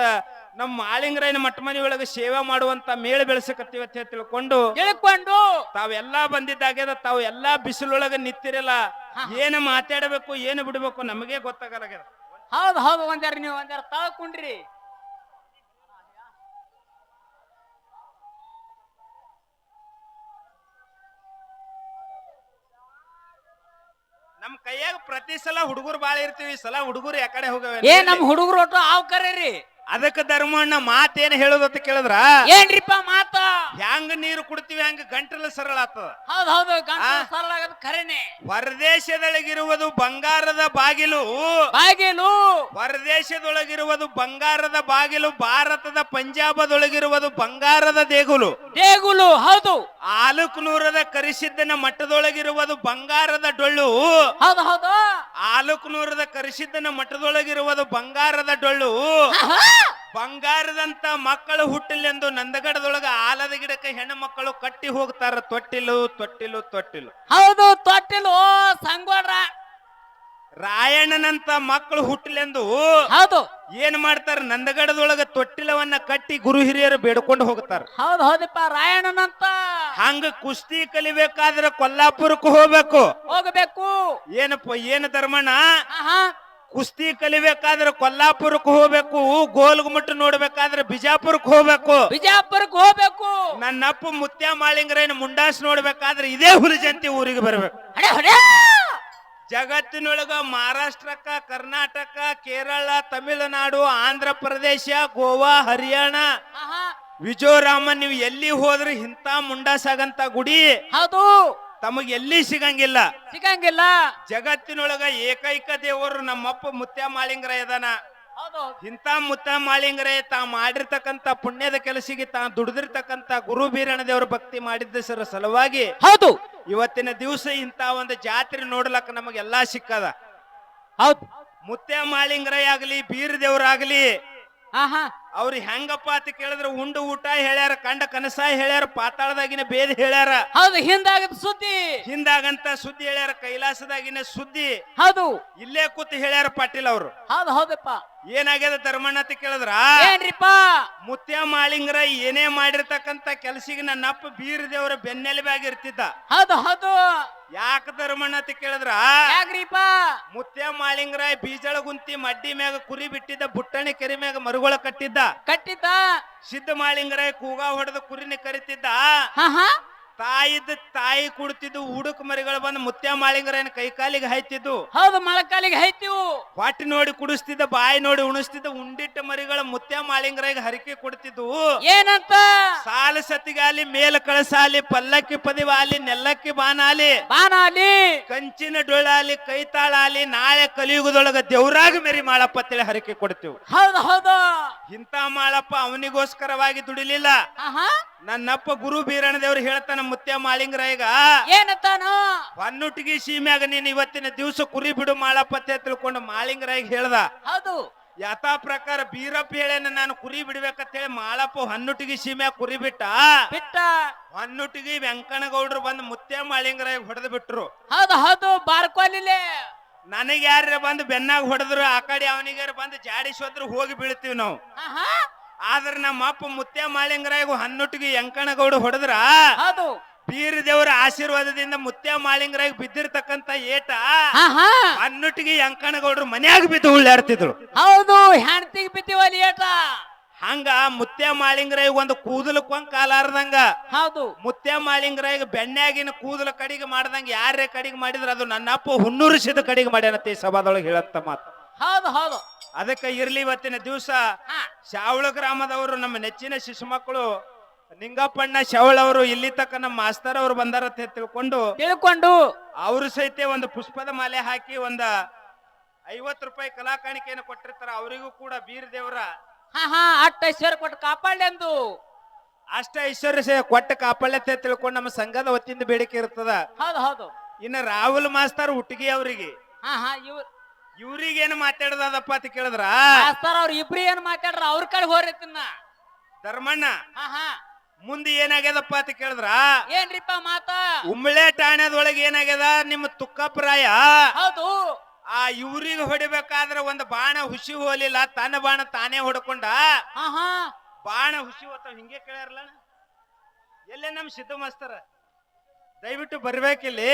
ನಮ್ಮ ಮಾಳಿಂಗರಾಯನ ಮಠ ಮನೆ ಒಳಗೆ ಸೇವೆ ಮಾಡುವಂತ ಮೇಳ ಬೆಳೆಸಕತ್ತೀವಿ ಅಂತ ತಿಳ್ಕೊಂಡು ತಿಳ್ಕೊಂಡು. ತಾವೆಲ್ಲಾ ಬಂದಿದ್ದಾಗ್ಯದ ತಾವು ಎಲ್ಲಾ ಬಿಸಿಲೊಳಗ ನಿಂತಿರಲ್ಲ. ಏನು ಮಾತಾಡಬೇಕು ಏನು ಬಿಡಬೇಕು ನಮಗೆ ಗೊತ್ತಾಗಲ್ಲ ಹೌದು ಹೌದು ಒಂದ್ಯಾರ ನೀವು ಒಂದ್ಯಾರ ತಳ್ಕೊಂಡ್ರಿ. ನಮ್ ಕೈಯಾಗ ಪ್ರತಿ ಸಲ ಹುಡುಗರು ಬಾಳ ಇರ್ತೀವಿ ಈ ಸಲ ಹುಡುಗರು ಯಾಕಡೆ ಹೋಗವೆ ಏ ನಮ್ ಹುಡುಗರು ಒಟ್ಟು ಆವ್ ಕರೀರಿ. ಅದಕ್ಕೆ ಧರ್ಮಣ್ಣ ಮಾತೇನ್ ಹೇಳೋದತ್ತ ಕೇಳಿದ್ರ? ಏನ್ರಿಪ್ಪ ಮಾತ? ಹ್ಯಾಂಗ ನೀರು ಕುಡ್ತೀವಿ ಹಂಗ ಗಂಟಲ ಸರಳ ಆಗ್ತದ? ಹೌದು? ಸರಳ ಆಗದ್ ಖರೇನೆ ಹೊರದೇಶದೊಳಗಿರುವುದು ಬಂಗಾರದ ಬಾಗಿಲು. ಬಾಗಿಲು. ಹೊರದೇಶದೊಳಗಿರುವುದು ಬಂಗಾರದ ಬಾಗಿಲು. ಭಾರತದ ಪಂಜಾಬದೊಳಗಿರುವುದು ಬಂಗಾರದ ದೇಗುಲು. ದೇಗುಲು ಹೌದು. ಆಲುಕ್ನೂರದ ಕರಿಸಿದ್ದನ ಮಠದೊಳಗಿರುವುದು ಬಂಗಾರದ ಡೊಳ್ಳು. ಹೌದು ಹೌದು. ಆಲುಕ್ನೂರದ ಕರಿಸಿದ್ದನ ಮಠದೊಳಗಿರುವುದು ಬಂಗಾರದ ಡೊಳ್ಳು. ಬಂಗಾರದಂತ ಮಕ್ಕಳು ಹುಟ್ಟಿಲೆಂದು ನಂದಗಡದೊಳಗ ಆಲದ ಗಿಡಕ್ಕೆ ಹೆಣ್ಣು ಮಕ್ಕಳು ಕಟ್ಟಿ ಹೋಗ್ತಾರ ತೊಟ್ಟಿಲು ತೊಟ್ಟಿಲು ತೊಟ್ಟಿಲು. ಹೌದು ತೊಟ್ಟಿಲು ಸಂಗೋಡ್ರ. ರಾಯಣ್ಣನಂತ ಮಕ್ಕಳು ಹುಟ್ಟಲೆಂದು ಹೌದು. ಏನ್ ಮಾಡ್ತಾರ ನಂದಗಡದೊಳಗ ತೊಟ್ಟಿಲವನ್ನ ಕಟ್ಟಿ ಗುರು ಹಿರಿಯರು ಬೇಡ್ಕೊಂಡು ಹೋಗ್ತಾರ. ಹೌದು ಹೌದಪ್ಪ ರಾಯಣ್ಣನಂತ. ಹಂಗ ಕುಸ್ತಿ ಕಲಿಬೇಕಾದ್ರೆ ಕೊಲ್ಲಾಪುರಕ್ಕೆ ಹೋಗ್ಬೇಕು. ಹೋಗಬೇಕು. ಏನಪ್ಪ ಏನು ಧರ್ಮಣ್ಣ? ಕುಸ್ತಿ ಕಲಿಬೇಕಾದ್ರೆ ಕೊಲ್ಲಾಪುರಕ್ಕೆ ಹೋಗ್ಬೇಕು ಗೋಲ್ಗುಮಟ್ ನೋಡ್ಬೇಕಾದ್ರೆ ಬಿಜಾಪುರಕ್ಕೆ ಹೋಗ್ಬೇಕು. ಬಿಜಾಪುರಕ್ಕೆ ಹೋಗ್ಬೇಕು. ನನ್ನಪ್ಪ ಮುತ್ಯ ಮಾಳಿಂಗರೇನ ಮುಂಡಾಸ್ ನೋಡ್ಬೇಕಾದ್ರೆ ಇದೇ ಹುಲಿಜಂತಿ ಊರಿಗೆ ಬರ್ಬೇಕು. ಹಡೆ ಹಡೆ ಜಗತ್ತಿನೊಳಗ ಮಹಾರಾಷ್ಟ್ರಕ್ಕ ಕರ್ನಾಟಕ ಕೇರಳ ತಮಿಳುನಾಡು ಆಂಧ್ರ ಪ್ರದೇಶ ಗೋವಾ ಹರಿಯಾಣ ಆಹಾ. ಮಿಜೋರಾಮ ನೀವು ಎಲ್ಲಿ ಹೋದ್ರೆ ಇಂಥ ಮುಂಡಾಸಾಗಂತ ಗುಡಿ. ಹೌದು. ತಮಗ್ ಎಲ್ಲಿ ಸಿಗಂಗಿಲ್ಲ. ಸಿಗಂಗಿಲ್ಲ. ಜಗತ್ತಿನೊಳಗ ಏಕೈಕ ದೇವರು ನಮ್ಮಪ್ಪ ಮುತ್ಯ ಮಾಳಿಂಗರ ಇದಾನ ಹೌದು. ಇಂಥ ಮುತ್ತ ಮಾಳಿಂಗರೇ ತಾ ಮಾಡಿರ್ತಕ್ಕಂತ ಪುಣ್ಯದ ಕೆಲಸಿಗೆ ತಾ ದುಡಿದಿರ್ತಕ್ಕಂತ ಗುರು ಬೀರಣ ದೇವರ ಭಕ್ತಿ ಮಾಡಿದ್ದ ಸರ ಸಲುವಾಗಿ ಹೌದು. ಇವತ್ತಿನ ದಿವಸ ಇಂತ ಒಂದು ಜಾತ್ರೆ ನೋಡ್ಲಕ್ಕ ನಮಗೆಲ್ಲಾ ಸಿಕ್ಕದ. ಹೌದು. ಮುತ್ಯ ಮಾಳಿಂಗರೇ ಆಗ್ಲಿ ಬೀರ್ ದೇವ್ರಾಗ್ಲಿ ಆಹಾ. ಅವ್ರು ಹೆಂಗಪ್ಪ ಅಂತ ಕೇಳಿದ್ರೆ ಉಂಡು ಊಟ ಹೇಳ್ಯಾರ ಕಂಡ ಕನಸ ಹೇಳ್ಯಾರ ಪಾತಾಳದಾಗಿನ ಬೇದ ಹೇಳ್ಯಾರ. ಹೌದು ಹಿಂದಾಗದ ಸುದ್ದಿ. ಹಿಂದಾಗಂತ ಸುದ್ದಿ ಹೇಳ್ಯಾರ ಕೈಲಾಸದಾಗಿನ ಸುದ್ದಿ. ಹೌದು. ಇಲ್ಲೇ ಕೂತು ಹೇಳ್ಯಾರ ಪಾಟೀಲ್ ಅವರು. ಹೌದು ಹೌದಪ್ಪ. ಏನಾಗ್ಯದ ಧರ್ಮಣ್ಣ ಅಂತ ಕೇಳಿದ್ರ? ಏನ್ರಿಪ್ಪ? ಮುತ್ಯ ಮಾಳಿಂಗ್ರ ಏನೇ ಮಾಡಿರ್ತಕ್ಕಂತ ಕೆಲಸಿಗೆ ನನ್ನಪ್ಪ ಬೀರ್ ದೇವರ ಬೆನ್ನೆಲುಬಾಗಿರ್ತಿದ್ದ ಹೌದು ಹೌದು. ಯಾಕ ಧರ್ಮಣ್ಣ ಅಂತ ಕೇಳಿದ್ರ? ಯಾಕ್ರಿಪ್ಪ? ಮುತ್ಯ ಮಾಳಿಂಗ್ರ ಬೀಜಳ ಗುಂತಿ ಮಡ್ಡಿ ಮ್ಯಾಗ ಕುರಿ ಬಿಟ್ಟಿದ್ದ ಬುಟ್ಟಣಿ ಕೆರಿ ಮ್ಯಾಗ ಮರುಗಳ ಕಟ್ಟಿದ್ದ. ಕಟ್ಟಿದ್ದ. ಸಿದ್ಧ ಮಾಳಿಂಗರ ಕೂಗ ಹೊಡೆದು ಕುರಿನ ಕರಿತಿದ್ದ. ತಾಯಿದ ತಾಯಿ ಕುಡ್ತಿದ್ದು ಹುಡುಕ್ ಮರಿಗಳು ಬಂದು ಮುತ್ಯ ಮಾಳಿಂಗರೇನು ಕೈಕಾಲಿಗೆ ಹಾಯ್ತಿದ್ದು? ಹೌದು ಮೊಳಕಾಲಿಗೆ ಹೈತಿವು ಹೊಟ್ಟೆ ನೋಡಿ ಕುಡಿಸ್ತಿದ್ದ ಬಾಯಿ ನೋಡಿ ಉಣಿಸ್ತಿದ್ದ ಉಂಡಿಟ್ಟ ಮರಿಗಳ ಮುತ್ಯ ಮಾಳಿಂಗರಾಗ ಹರಿಕೆ ಕೊಡ್ತಿದ್ವು. ಏನಂತ? ಸಾಲ ಸತಿಗಾಲಿ ಮೇಲ ಕಳಸಾಲಿ ಪಲ್ಲಕ್ಕಿ ಪದಿವಾಲಿ ನೆಲ್ಲಕ್ಕಿ ಬಾನಾಲಿ. ಬಾನಾಲಿ. ಕಂಚಿನ ಡೊಳಾಲಿ ಕೈತಾಳಾಲಿ ನಾಳೆ ಕಲಿಯುಗದೊಳಗ ದೇವ್ರಾಗ ಮೇರಿ ಮಾಳಪ್ಪ ಅಂತೇಳಿ ಹರಿಕೆ ಕೊಡ್ತೀವಿ. ಹೌದು ಹೌದು. ಇಂತ ಮಾಳಪ್ಪ ಅವನಿಗೋಸ್ಕರವಾಗಿ ದುಡಿಲಿಲ್ಲ. ಆಹಾ. ನನ್ನಪ್ಪ ಗುರು ಬೀರಣ ದೇವ್ರು ಹೇಳ್ತಾನ ಮುತ್ಯ ಮಾಳಿಂಗರಾಯಗ ಏನತ್ತಾನು ಹೊನ್ನುಟ್ಟಿಗೆ ಸೀಮ್ಯಾಗ ನೀನ್ ಇವತ್ತಿನ ದಿವಸ ಕುರಿ ಬಿಡು ಮಾಳಪ್ಪ ಅಂತ ತಿಳ್ಕೊಂಡು ಮಾಳಿಂಗರಾಯಗ ಹೇಳ್ದ. ಹೌದು. ಯಥಾ ಪ್ರಕಾರ ಬೀರಪ್ಪ ಹೇಳೇನ ನಾನು ಕುರಿ ಬಿಡ್ಬೇಕಂತ ಹೇಳಿ ಮಾಳಪ್ಪ ಹೊನ್ನುಟ್ಟಿಗೆ ಸೀಮ್ಯಾಗ ಕುರಿ ಬಿಟ್ಟ. ಬಿಟ್ಟ. ಹೊನ್ನುಟ್ಟಿಗೆ ವೆಂಕಣ್ಣಗೌಡ್ರು ಬಂದು ಮುತ್ಯ ಮಾಳಿಂಗರಾಯಗ ಹೊಡೆದು ಬಿಟ್ರು. ಹೌದು ಹೌದು ಬಾರ್ಕೊಲಿಲೆ. ನನಗೆ ಯಾರ ಬಂದು ಬೆನ್ನಾಗ ಹೊಡೆದ್ರು ಆ ಕಡೆ ಅವನಿಗಾರ ಬಂದು ಜಾಡಿಸೋದ್ರು ಹೋಗಿ ಬೀಳ್ತೀವಿ ನಾವು. ಆದ್ರ ನಮ್ಮ ಅಪ್ಪ ಮುತ್ಯ ಮಾಳಿಂಗರಾಯಗು ಹನ್ನೊಟ್ಟಿಗೆ ಯಂಕಣಗೌಡ ಹೊಡೆದ್ರ ಹೌದು. ಬೀರ ದೇವರ ಆಶೀರ್ವಾದದಿಂದ ಮುತ್ಯ ಮಾಳಿಂಗರಾಯ್ ಬಿದ್ದಿರ್ತಕ್ಕಂತ ಏಟ ಹನ್ನೊಟ್ಟಿಗೆ ಯಂಕಣಗೌಡ್ರು ಮನ್ಯಾಗ ಬಿದ್ದು ಉಳ್ಳಾಡ್ತಿದ್ರು ಹೌದು ಹೆಣ್ತಿಗೆ ಬಿದ್ದಿವಲ್ಲಿ ಏಟ? ಹಂಗ ಮುತ್ಯ ಮಾಳಿಂಗರಾಯ ಒಂದು ಕೂದಲು ಕೊಂಗ್ ಕಾಲಾರ್ದಂಗ ಹೌದು. ಮುತ್ಯ ಮಾಳಿಂಗರಾಯ ಬೆಣ್ಣೆಗಿನ ಕೂದಲು ಕಡಿಗೆ ಮಾಡ್ದಂಗ ಯಾರೇ ಕಡಿಗೆ ಮಾಡಿದ್ರ ಅದು ನನ್ನ ಅಪ್ಪ ಹುಣ್ಣೂರಿಸಿದ ಕಡಿಗೆ ಮಾಡ್ಯಾನತ್ತೆ ಈ ಸಭಾದೊಳಗೆ ಹೇಳತ್ತ ಮಾತು. ಹೌದು ಹೌದು. ಅದಕ್ಕೆ ಇರ್ಲಿ ಇವತ್ತಿನ ದಿವಸ ಹಾ. ಶಾವಳ ಗ್ರಾಮದವರು ನಮ್ಮ ನೆಚ್ಚಿನ ಶಿಶು ಮಕ್ಕಳು ನಿಂಗಪ್ಪಣ್ಣ ಶಾವಳ ಅವರು ಇಲ್ಲಿ ತಕ್ಕ ನಮ್ಮ ಮಾಸ್ತರ್ ಅವರು ಬಂದಾರ ಅಂತ ತಿಳ್ಕೊಂಡು ತಿಳ್ಕೊಂಡು ಅವರು ಸಹಿತ ಒಂದು ಪುಷ್ಪದ ಮಾಲೆ ಹಾಕಿ ಒಂದ ಐವತ್ತು ರೂಪಾಯಿ ಕಲಾಕಾಣಿಕೆಯನ್ನು ಕೊಟ್ಟಿರ್ತಾರ ಅವರಿಗೂ ಕೂಡ ಬೀರ್ ದೇವರ. ಹಾ ಹಾ ಅಟ್ಟ ಐಶ್ವರ್ಯ ಕೊಟ್ಟು ಕಾಪಾಡ್ಲಿ ಎಂದು ಅಷ್ಟ ಐಶ್ವರ್ಯ ಕೊಟ್ಟ ಕಾಪಾಳ್ಯ ಅಂತ ತಿಳ್ಕೊಂಡು ನಮ್ಮ ಸಂಘದ ವತಿಯಿಂದ ಬೇಡಿಕೆ ಇರ್ತದ. ಹೌದು ಹೌದು. ಇನ್ನ ರಾಹುಲ್ ಮಾಸ್ತರ್ ಹುಟ್ಟಿಗೆ ಅವರಿಗೆ. ಹಾ ಹಾ ಇವ್ರ ಇವ್ರಿಗೇನು ಮಾತಾಡದಪ್ಪ ಅಂತ ಕೇಳಿದ್ರ? ಮಾಸ್ತರ್ ಅವ್ರ ಇಬ್ರು ಏನ್ ಮಾತಾಡ್ರ? ಅವ್ರ ಕಡೆ ಹೋರಿತಿನ್ನ ಧರ್ಮಣ್ಣ ಹಾ ಹಾ. ಮುಂದೆ ಏನಾಗ್ಯದಪ್ಪ ಅಂತ ಕೇಳಿದ್ರ? ಏನ್ರಿಪ್ಪ ಮಾತ? ಉಮ್ಳೆ ಠಾಣೆದೊಳಗೆ ಏನಾಗ್ಯದ? ನಿಮ್ಮ ತುಕ್ಕಪ್ರಾಯ? ಹೌದು. ಆ ಇವ್ರಿಗೆ ಹೊಡಿಬೇಕಾದ್ರೆ ಒಂದು ಬಾಣ ಹುಸಿ ಹೋಲಿಲ್ಲ ತನ್ನ ಬಾಣ ತಾನೇ ಹೊಡ್ಕೊಂಡ? ಹಾ ಹಾ. ಬಾಣ ಹುಸಿ ಹೋತಾವ್ ಹಿಂಗೆ ಕೇಳ್ಯಾರಲ್ಲ? ಎಲ್ಲೇ ನಮ್ ಸಿದ್ದು ಮಾಸ್ತರ? ದಯವಿಟ್ಟು ಬರ್ಬೇಕಿಲ್ಲಿ?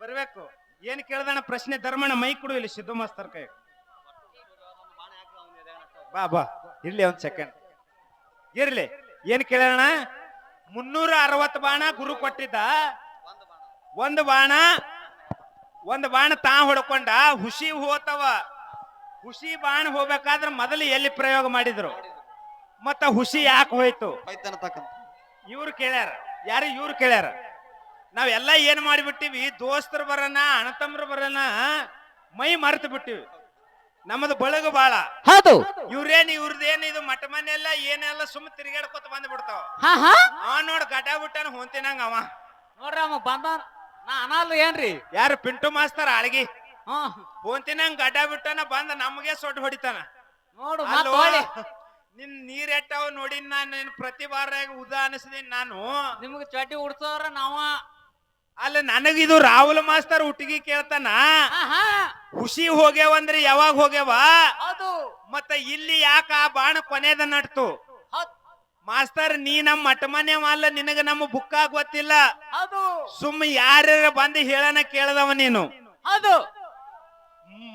ಬರ್ಬೇಕು. ಏನ್ ಕೇಳ್ದಣ ಪ್ರಶ್ನೆ ಧರ್ಮಣ್ಣ ಮೈ ಕೊಡು ಇಲ್ಲಿ ಸಿದ್ದು ಮಾಸ್ತರ್ ಕೈ. ಬಾ ಬಾ. ಇರ್ಲಿ ಒಂದ್ ಸೆಕೆಂಡ್ ಇರ್ಲಿ. ಏನ್ ಕೇಳೋಣ ಮುನ್ನೂರ ಅರವತ್ ಬಾಣ ಗುರು ಕೊಟ್ಟಿದ್ದ. ಒಂದು ಬಾಣ. ಒಂದ್ ಬಾಣ ತಾ ಹೊಡ್ಕೊಂಡ. ಹುಸಿ ಹೋತವ. ಹುಸಿ ಬಾಣ ಹೋಗ್ಬೇಕಾದ್ರೆ ಮೊದಲು ಎಲ್ಲಿ ಪ್ರಯೋಗ ಮಾಡಿದ್ರು? ಮತ್ತ ಹುಸಿ ಯಾಕೆ ಹೋಯ್ತು? ಇವ್ರು ಕೇಳ್ಯಾರ. ಯಾರು ಇವ್ರು ಕೇಳ್ಯಾರ? ನಾವೆಲ್ಲ ಏನ್ ಮಾಡಿಬಿಟ್ಟಿವಿ? ದೋಸ್ತರು ಬರನ ಅಣತಮ್ರು ಬರನ ಮೈ ಮರೆತು ಬಿಟ್ಟಿವಿ. ನಮ್ಮದು ಬಳಗ ಬಾಳ. ಹೌದು. ಇವ್ರೇನ್ ಇವ್ರದೇನ್ ಇದು ಮಠ ಮನೆಲ್ಲ ಏನೆಲ್ಲ ಸುಮ್ ತಿರುಗಾಡ್ಕೊತ ಬಂದ್ ಬಿಡ್ತಾವ ನೋಡ್ ಗಟ ಬಿಟ್ಟನ ಹೊಂತಿನಂಗ ಅವ. ನೋಡ್ರಿ ಅವ ಬಂದ ನಾ ಅನಲ್ಲ ಏನ್ರಿ? ಯಾರು ಪಿಂಟು ಮಾಸ್ತಾರ ಅಳಗಿ ಹಾ. ಗಡ ಗಡ್ಡ ಬಿಟ್ಟಾನ ಬಂದ ನಮಗೆ ಸೊಟ್ಟು ಹೊಡಿತಾನ. ನೋಡು ನಿನ್ ನೀರ್ ಎಟ್ಟಾವ ನೋಡಿನ್ ನಾನು ಪ್ರತಿ ಬಾರ ಉದಾ ಅನಿಸಿದೀನಿ ನಾನು. ನಿಮ್ಗೆ ಚಡ್ಡಿ ಉಡ್ಸೋರ ನಾವ. ಅಲ್ಲ ನನಗಿದು ರಾಹುಲ್ ಮಾಸ್ತರ್ ಹುಟ್ಟಿಗೆ ಕೇಳ್ತಾನ. ಖುಷಿ ಹೋಗ್ಯಾವ ಖುಷಿ ಹೋಗ್ಯಾವಂದ್ರೆ ಯಾವಾಗ ಹೋಗ್ಯಾವ? ಅದು. ಮತ್ತ ಇಲ್ಲಿ ಯಾಕ ಆ ಬಾಣ ಕೊನೆದ ನಟ್ತು ಮಾಸ್ತರ್ ನೀ ನಮ್ಮ ಮಠ ಮನೆ ಅಲ್ಲ ನಿನಗ ನಮ್ಮ ಬುಕ್ಕ ಗೊತ್ತಿಲ್ಲ. ಅದು ಸುಮ್ಮ ಯಾರ್ಯಾರ ಬಂದು ಹೇಳನ ಕೇಳದವ ನೀನು. ಹೌದು.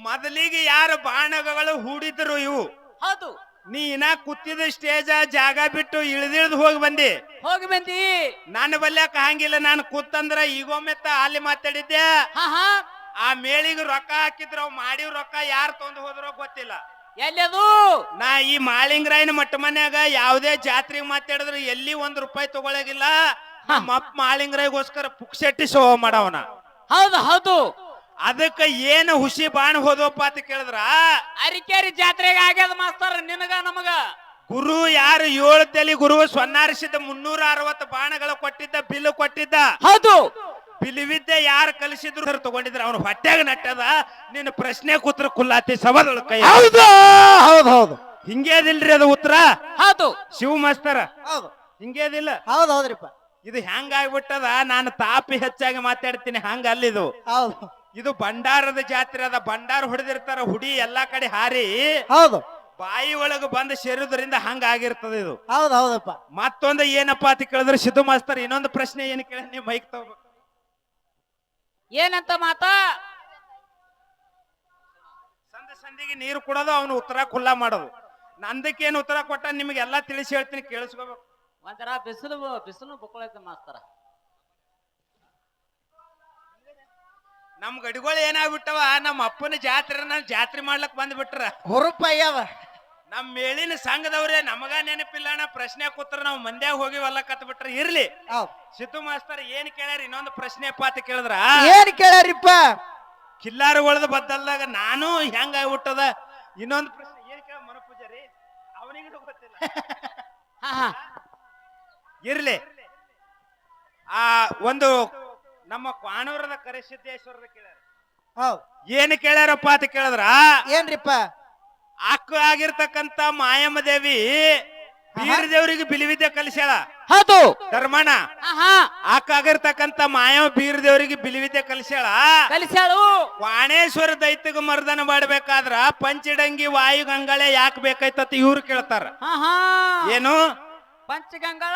ಮೊದಲಿಗೆ ಯಾರು ಬಾಣಗಳು ಹೂಡಿದ್ರು ಇವು? ಹೌದು. ನೀ ಕುತ್ತಿದ ಸ್ಟೇಜ್ ಜಾಗ ಬಿಟ್ಟು ಇಳ್ದಿಳ್ದು ಹೋಗಿ ಬಂದಿ. ಹೋಗಿ ಬಂದಿ. ನನ್ನ ಬಲ್ಯಾಕ ಹಂಗಿಲ್ಲ ನಾನು ಕೂತಂದ್ರ ಈಗೊಮ್ಮೆ ಅಲ್ಲಿ ಮಾತಾಡಿದ್ದೆ. ಹಾ ಹಾ. ಆ ಮೇಳಿಗೆ ರೊಕ್ಕ ಹಾಕಿದ್ರ ಅವ್ ಮಾಡಿವ್ ರೊಕ್ಕ ಯಾರು ತೊಂದು ಹೋದ್ರೋ ಗೊತ್ತಿಲ್ಲ. ಎಲ್ಲದು? ನಾ ಈ ಮಾಳಿಂಗರಾಯನ ಮಟ್ಟ ಮನ್ಯಾಗ ಯಾವ್ದೇ ಜಾತ್ರೆಗೆ ಮಾತಾಡಿದ್ರು ಎಲ್ಲಿ ಒಂದ್ ರೂಪಾಯಿ ತಗೊಳಗಿಲ್ಲ. ನಮ್ಮ ಅಪ್ಪ ಮಾಳಿಂಗರಾಯಿಗೋಸ್ಕರ ಪುಕ್ಸೆಟ್ಟಿ ಶೋ ಮಾಡವನ. ಹೌದು ಹೌದು. ಅದಕ್ಕ ಏನ್ ಹುಸಿ ಬಾಣ ಹೋದವಪ್ಪ ಅಂತ ಕೇಳಿದ್ರ? ಅರಿಕೇರಿ ಜಾತ್ರೆಗೆ ಆಗ್ಯದ ಮಾಸ್ತರ್ ನಿನಗ ನಮಗ? ಗುರು ಯಾರು ಏಳು ತಲೆ ಗುರು ಸೊನ್ನಾರಿಸಿದ ಮುನ್ನೂರ ಅರವತ್ತು ಬಾಣಗಳ ಕೊಟ್ಟಿದ್ದ ಬಿಲ್ ಕೊಟ್ಟಿದ್ದ? ಹೌದು. ಬಿಲಿವಿದ್ದೆ ಯಾರು ಕಲಿಸಿದ್ರು? ಸರ್ ತಗೊಂಡಿದ್ರ ಅವನು ಹೊಟ್ಟೆಗ ನಟ್ಟದ. ನಿನ್ನ ಪ್ರಶ್ನೆ ಕೂತ್ರ ಕುಲ್ಲಾತಿ ಸವದಳ ಕೈ ಹೌದು ಹೌದು ಹೌದು. ಹಿಂಗೇದಿಲ್ರಿ ಅದು ಉತ್ತರ? ಹೌದು. ಶಿವ ಮಾಸ್ತರ? ಹೌದು. ಹಿಂಗೇದಿಲ್ಲ? ಹೌದು ಹೌದ್ರಿಪ್ಪ. ಇದು ಹೆಂಗಾಗ್ಬಿಟ್ಟದ? ನಾನು ತಾಪಿ ಹೆಚ್ಚಾಗಿ ಮಾತಾಡ್ತೀನಿ. ಹಂಗ ಅಲ್ಲಿದು ಹೌದು. ಇದು ಭಂಡಾರದ ಜಾತ್ರೆ ಅದ. ಭಂಡಾರ ಹೊಡೆದಿರ್ತಾರ ಹುಡಿ ಎಲ್ಲಾ ಕಡೆ ಹಾರಿ. ಹೌದು. ಬಾಯಿ ಒಳಗ ಬಂದು ಸೇರುವುದರಿಂದ ಹಂಗ ಆಗಿರ್ತದೆ ಇದು. ಹೌದು ಹೌದಪ್ಪ. ಮತ್ತೊಂದು ಏನಪ್ಪಾ ಅಂತ ಕೇಳಿದ್ರೆ ಸಿದ್ದು ಮಾಸ್ತರ್ ಇನ್ನೊಂದು ಪ್ರಶ್ನೆ ಏನು ಕೇಳ ನೀವು ಮೈಕ್ ತಗೋಬೇಕು. ಏನಂತ ಮಾತಾ? ಸಂದ ಸಂದಿಗೆ ನೀರು ಕೊಡೋದು ಅವನು ಉತ್ತರ ಖುಲ್ಲಾ ಮಾಡೋದು. ನಂದಕ್ಕೇನು ಉತ್ತರ ಕೊಟ್ಟ ನಿಮ್ಗೆಲ್ಲಾ ತಿಳಿಸಿ ಹೇಳ್ತೀನಿ ಕೇಳಿಸ್ಕೋಬೇಕು. ಒಂಥರ ಬಿಸಿಲು ಬಿಸಿಲು ಬುಕ್ಕೊಳೈತೆ ಮಾಸ್ತರ. ನಮ್ ಗಡಿಗಳು ಏನಾಗ್ಬಿಟ್ಟವ? ನಮ್ಮ ಅಪ್ಪನ ಜಾತ್ರೆ ನಾನು ಜಾತ್ರೆ ಮಾಡ್ಲಕ್ ಬಂದ್ಬಿಟ್ರ. ಹುರುಪ ನಮ್ಮ ನಮ್ ಮೇಲಿನ ಸಂಘದವ್ರೆ ನಮಗ ನೆನಪಿಲ್ಲ ಅಣ್ಣ. ಪ್ರಶ್ನೆ ಕೂತ್ರ ನಾವು ಮಂದ್ಯಾಗ ಹೋಗಿ ಕತ್ ಬಿಟ್ರ ಇರ್ಲಿ. ಸಿತು ಸಿದ್ದು ಮಾಸ್ತರ್ ಏನ್ ಕೇಳ್ಯಾರ? ಇನ್ನೊಂದು ಪ್ರಶ್ನೆ ಪಾತ ಕೇಳಿದ್ರ? ಏನ್ ಕೇಳ್ಯಾರಿಪ್ಪ? ಕಿಲ್ಲಾರುಗಳದ ಬದ್ದಲ್ದಾಗ ನಾನು ಹೆಂಗ ಆಗ್ಬಿಟ್ಟದ? ಇನ್ನೊಂದು ಪ್ರಶ್ನೆ ಏನ್ ಕೇಳ ಮನ ಪೂಜಾರಿ ಅವನಿಗೆ ಗೊತ್ತಿಲ್ಲ. ಹಾ ಹಾ. ಇರ್ಲಿ. ಆ ಒಂದು ನಮ್ಮ ಕ್ವಾಣೂರದ ಕರಿಸಿದ್ದೇಶ್ವರದ ಕೇಳ ಹೌದ್. ಏನ್ ಕೇಳ್ಯಾರಪ್ಪ ಅಂತ ಕೇಳಿದ್ರ? ಏನ್ರಿಪ್ಪ? ಅಕ್ಕ ಆಗಿರ್ತಕ್ಕಂತ ಮಾಯಮ್ಮ ದೇವಿ ಬೀರ ದೇವರಿಗೆ ಬಿಲಿವಿದ್ಯೆ ಕಲಿಸ್ಯಾಳ. ಹೌದು. ಧರ್ಮಣ್ಣ ಹಾ ಅಕ್ಕ ಆಗಿರ್ತಕ್ಕಂತ ಮಾಯಮ್ಮ ಬೀರ ದೇವರಿಗೆ ಬಿಲಿವಿದ್ಯೆ ಕಲಿಸ್ಯಾಳ. ಕಲಿಸ್ಯಾಳು. ವಾಣೇಶ್ವರ ದೈತ್ಯಗ ಮರ್ದನ ಮಾಡ್ಬೇಕಾದ್ರ ಪಂಚಡಂಗಿ ವಾಯು ಗಂಗಾಳೆ ಯಾಕೆ ಬೇಕಾಯ್ತತ್ ಇವ್ರು ಕೇಳ್ತಾರ. ಏನು? ಪಂಚಗಂಗಳ.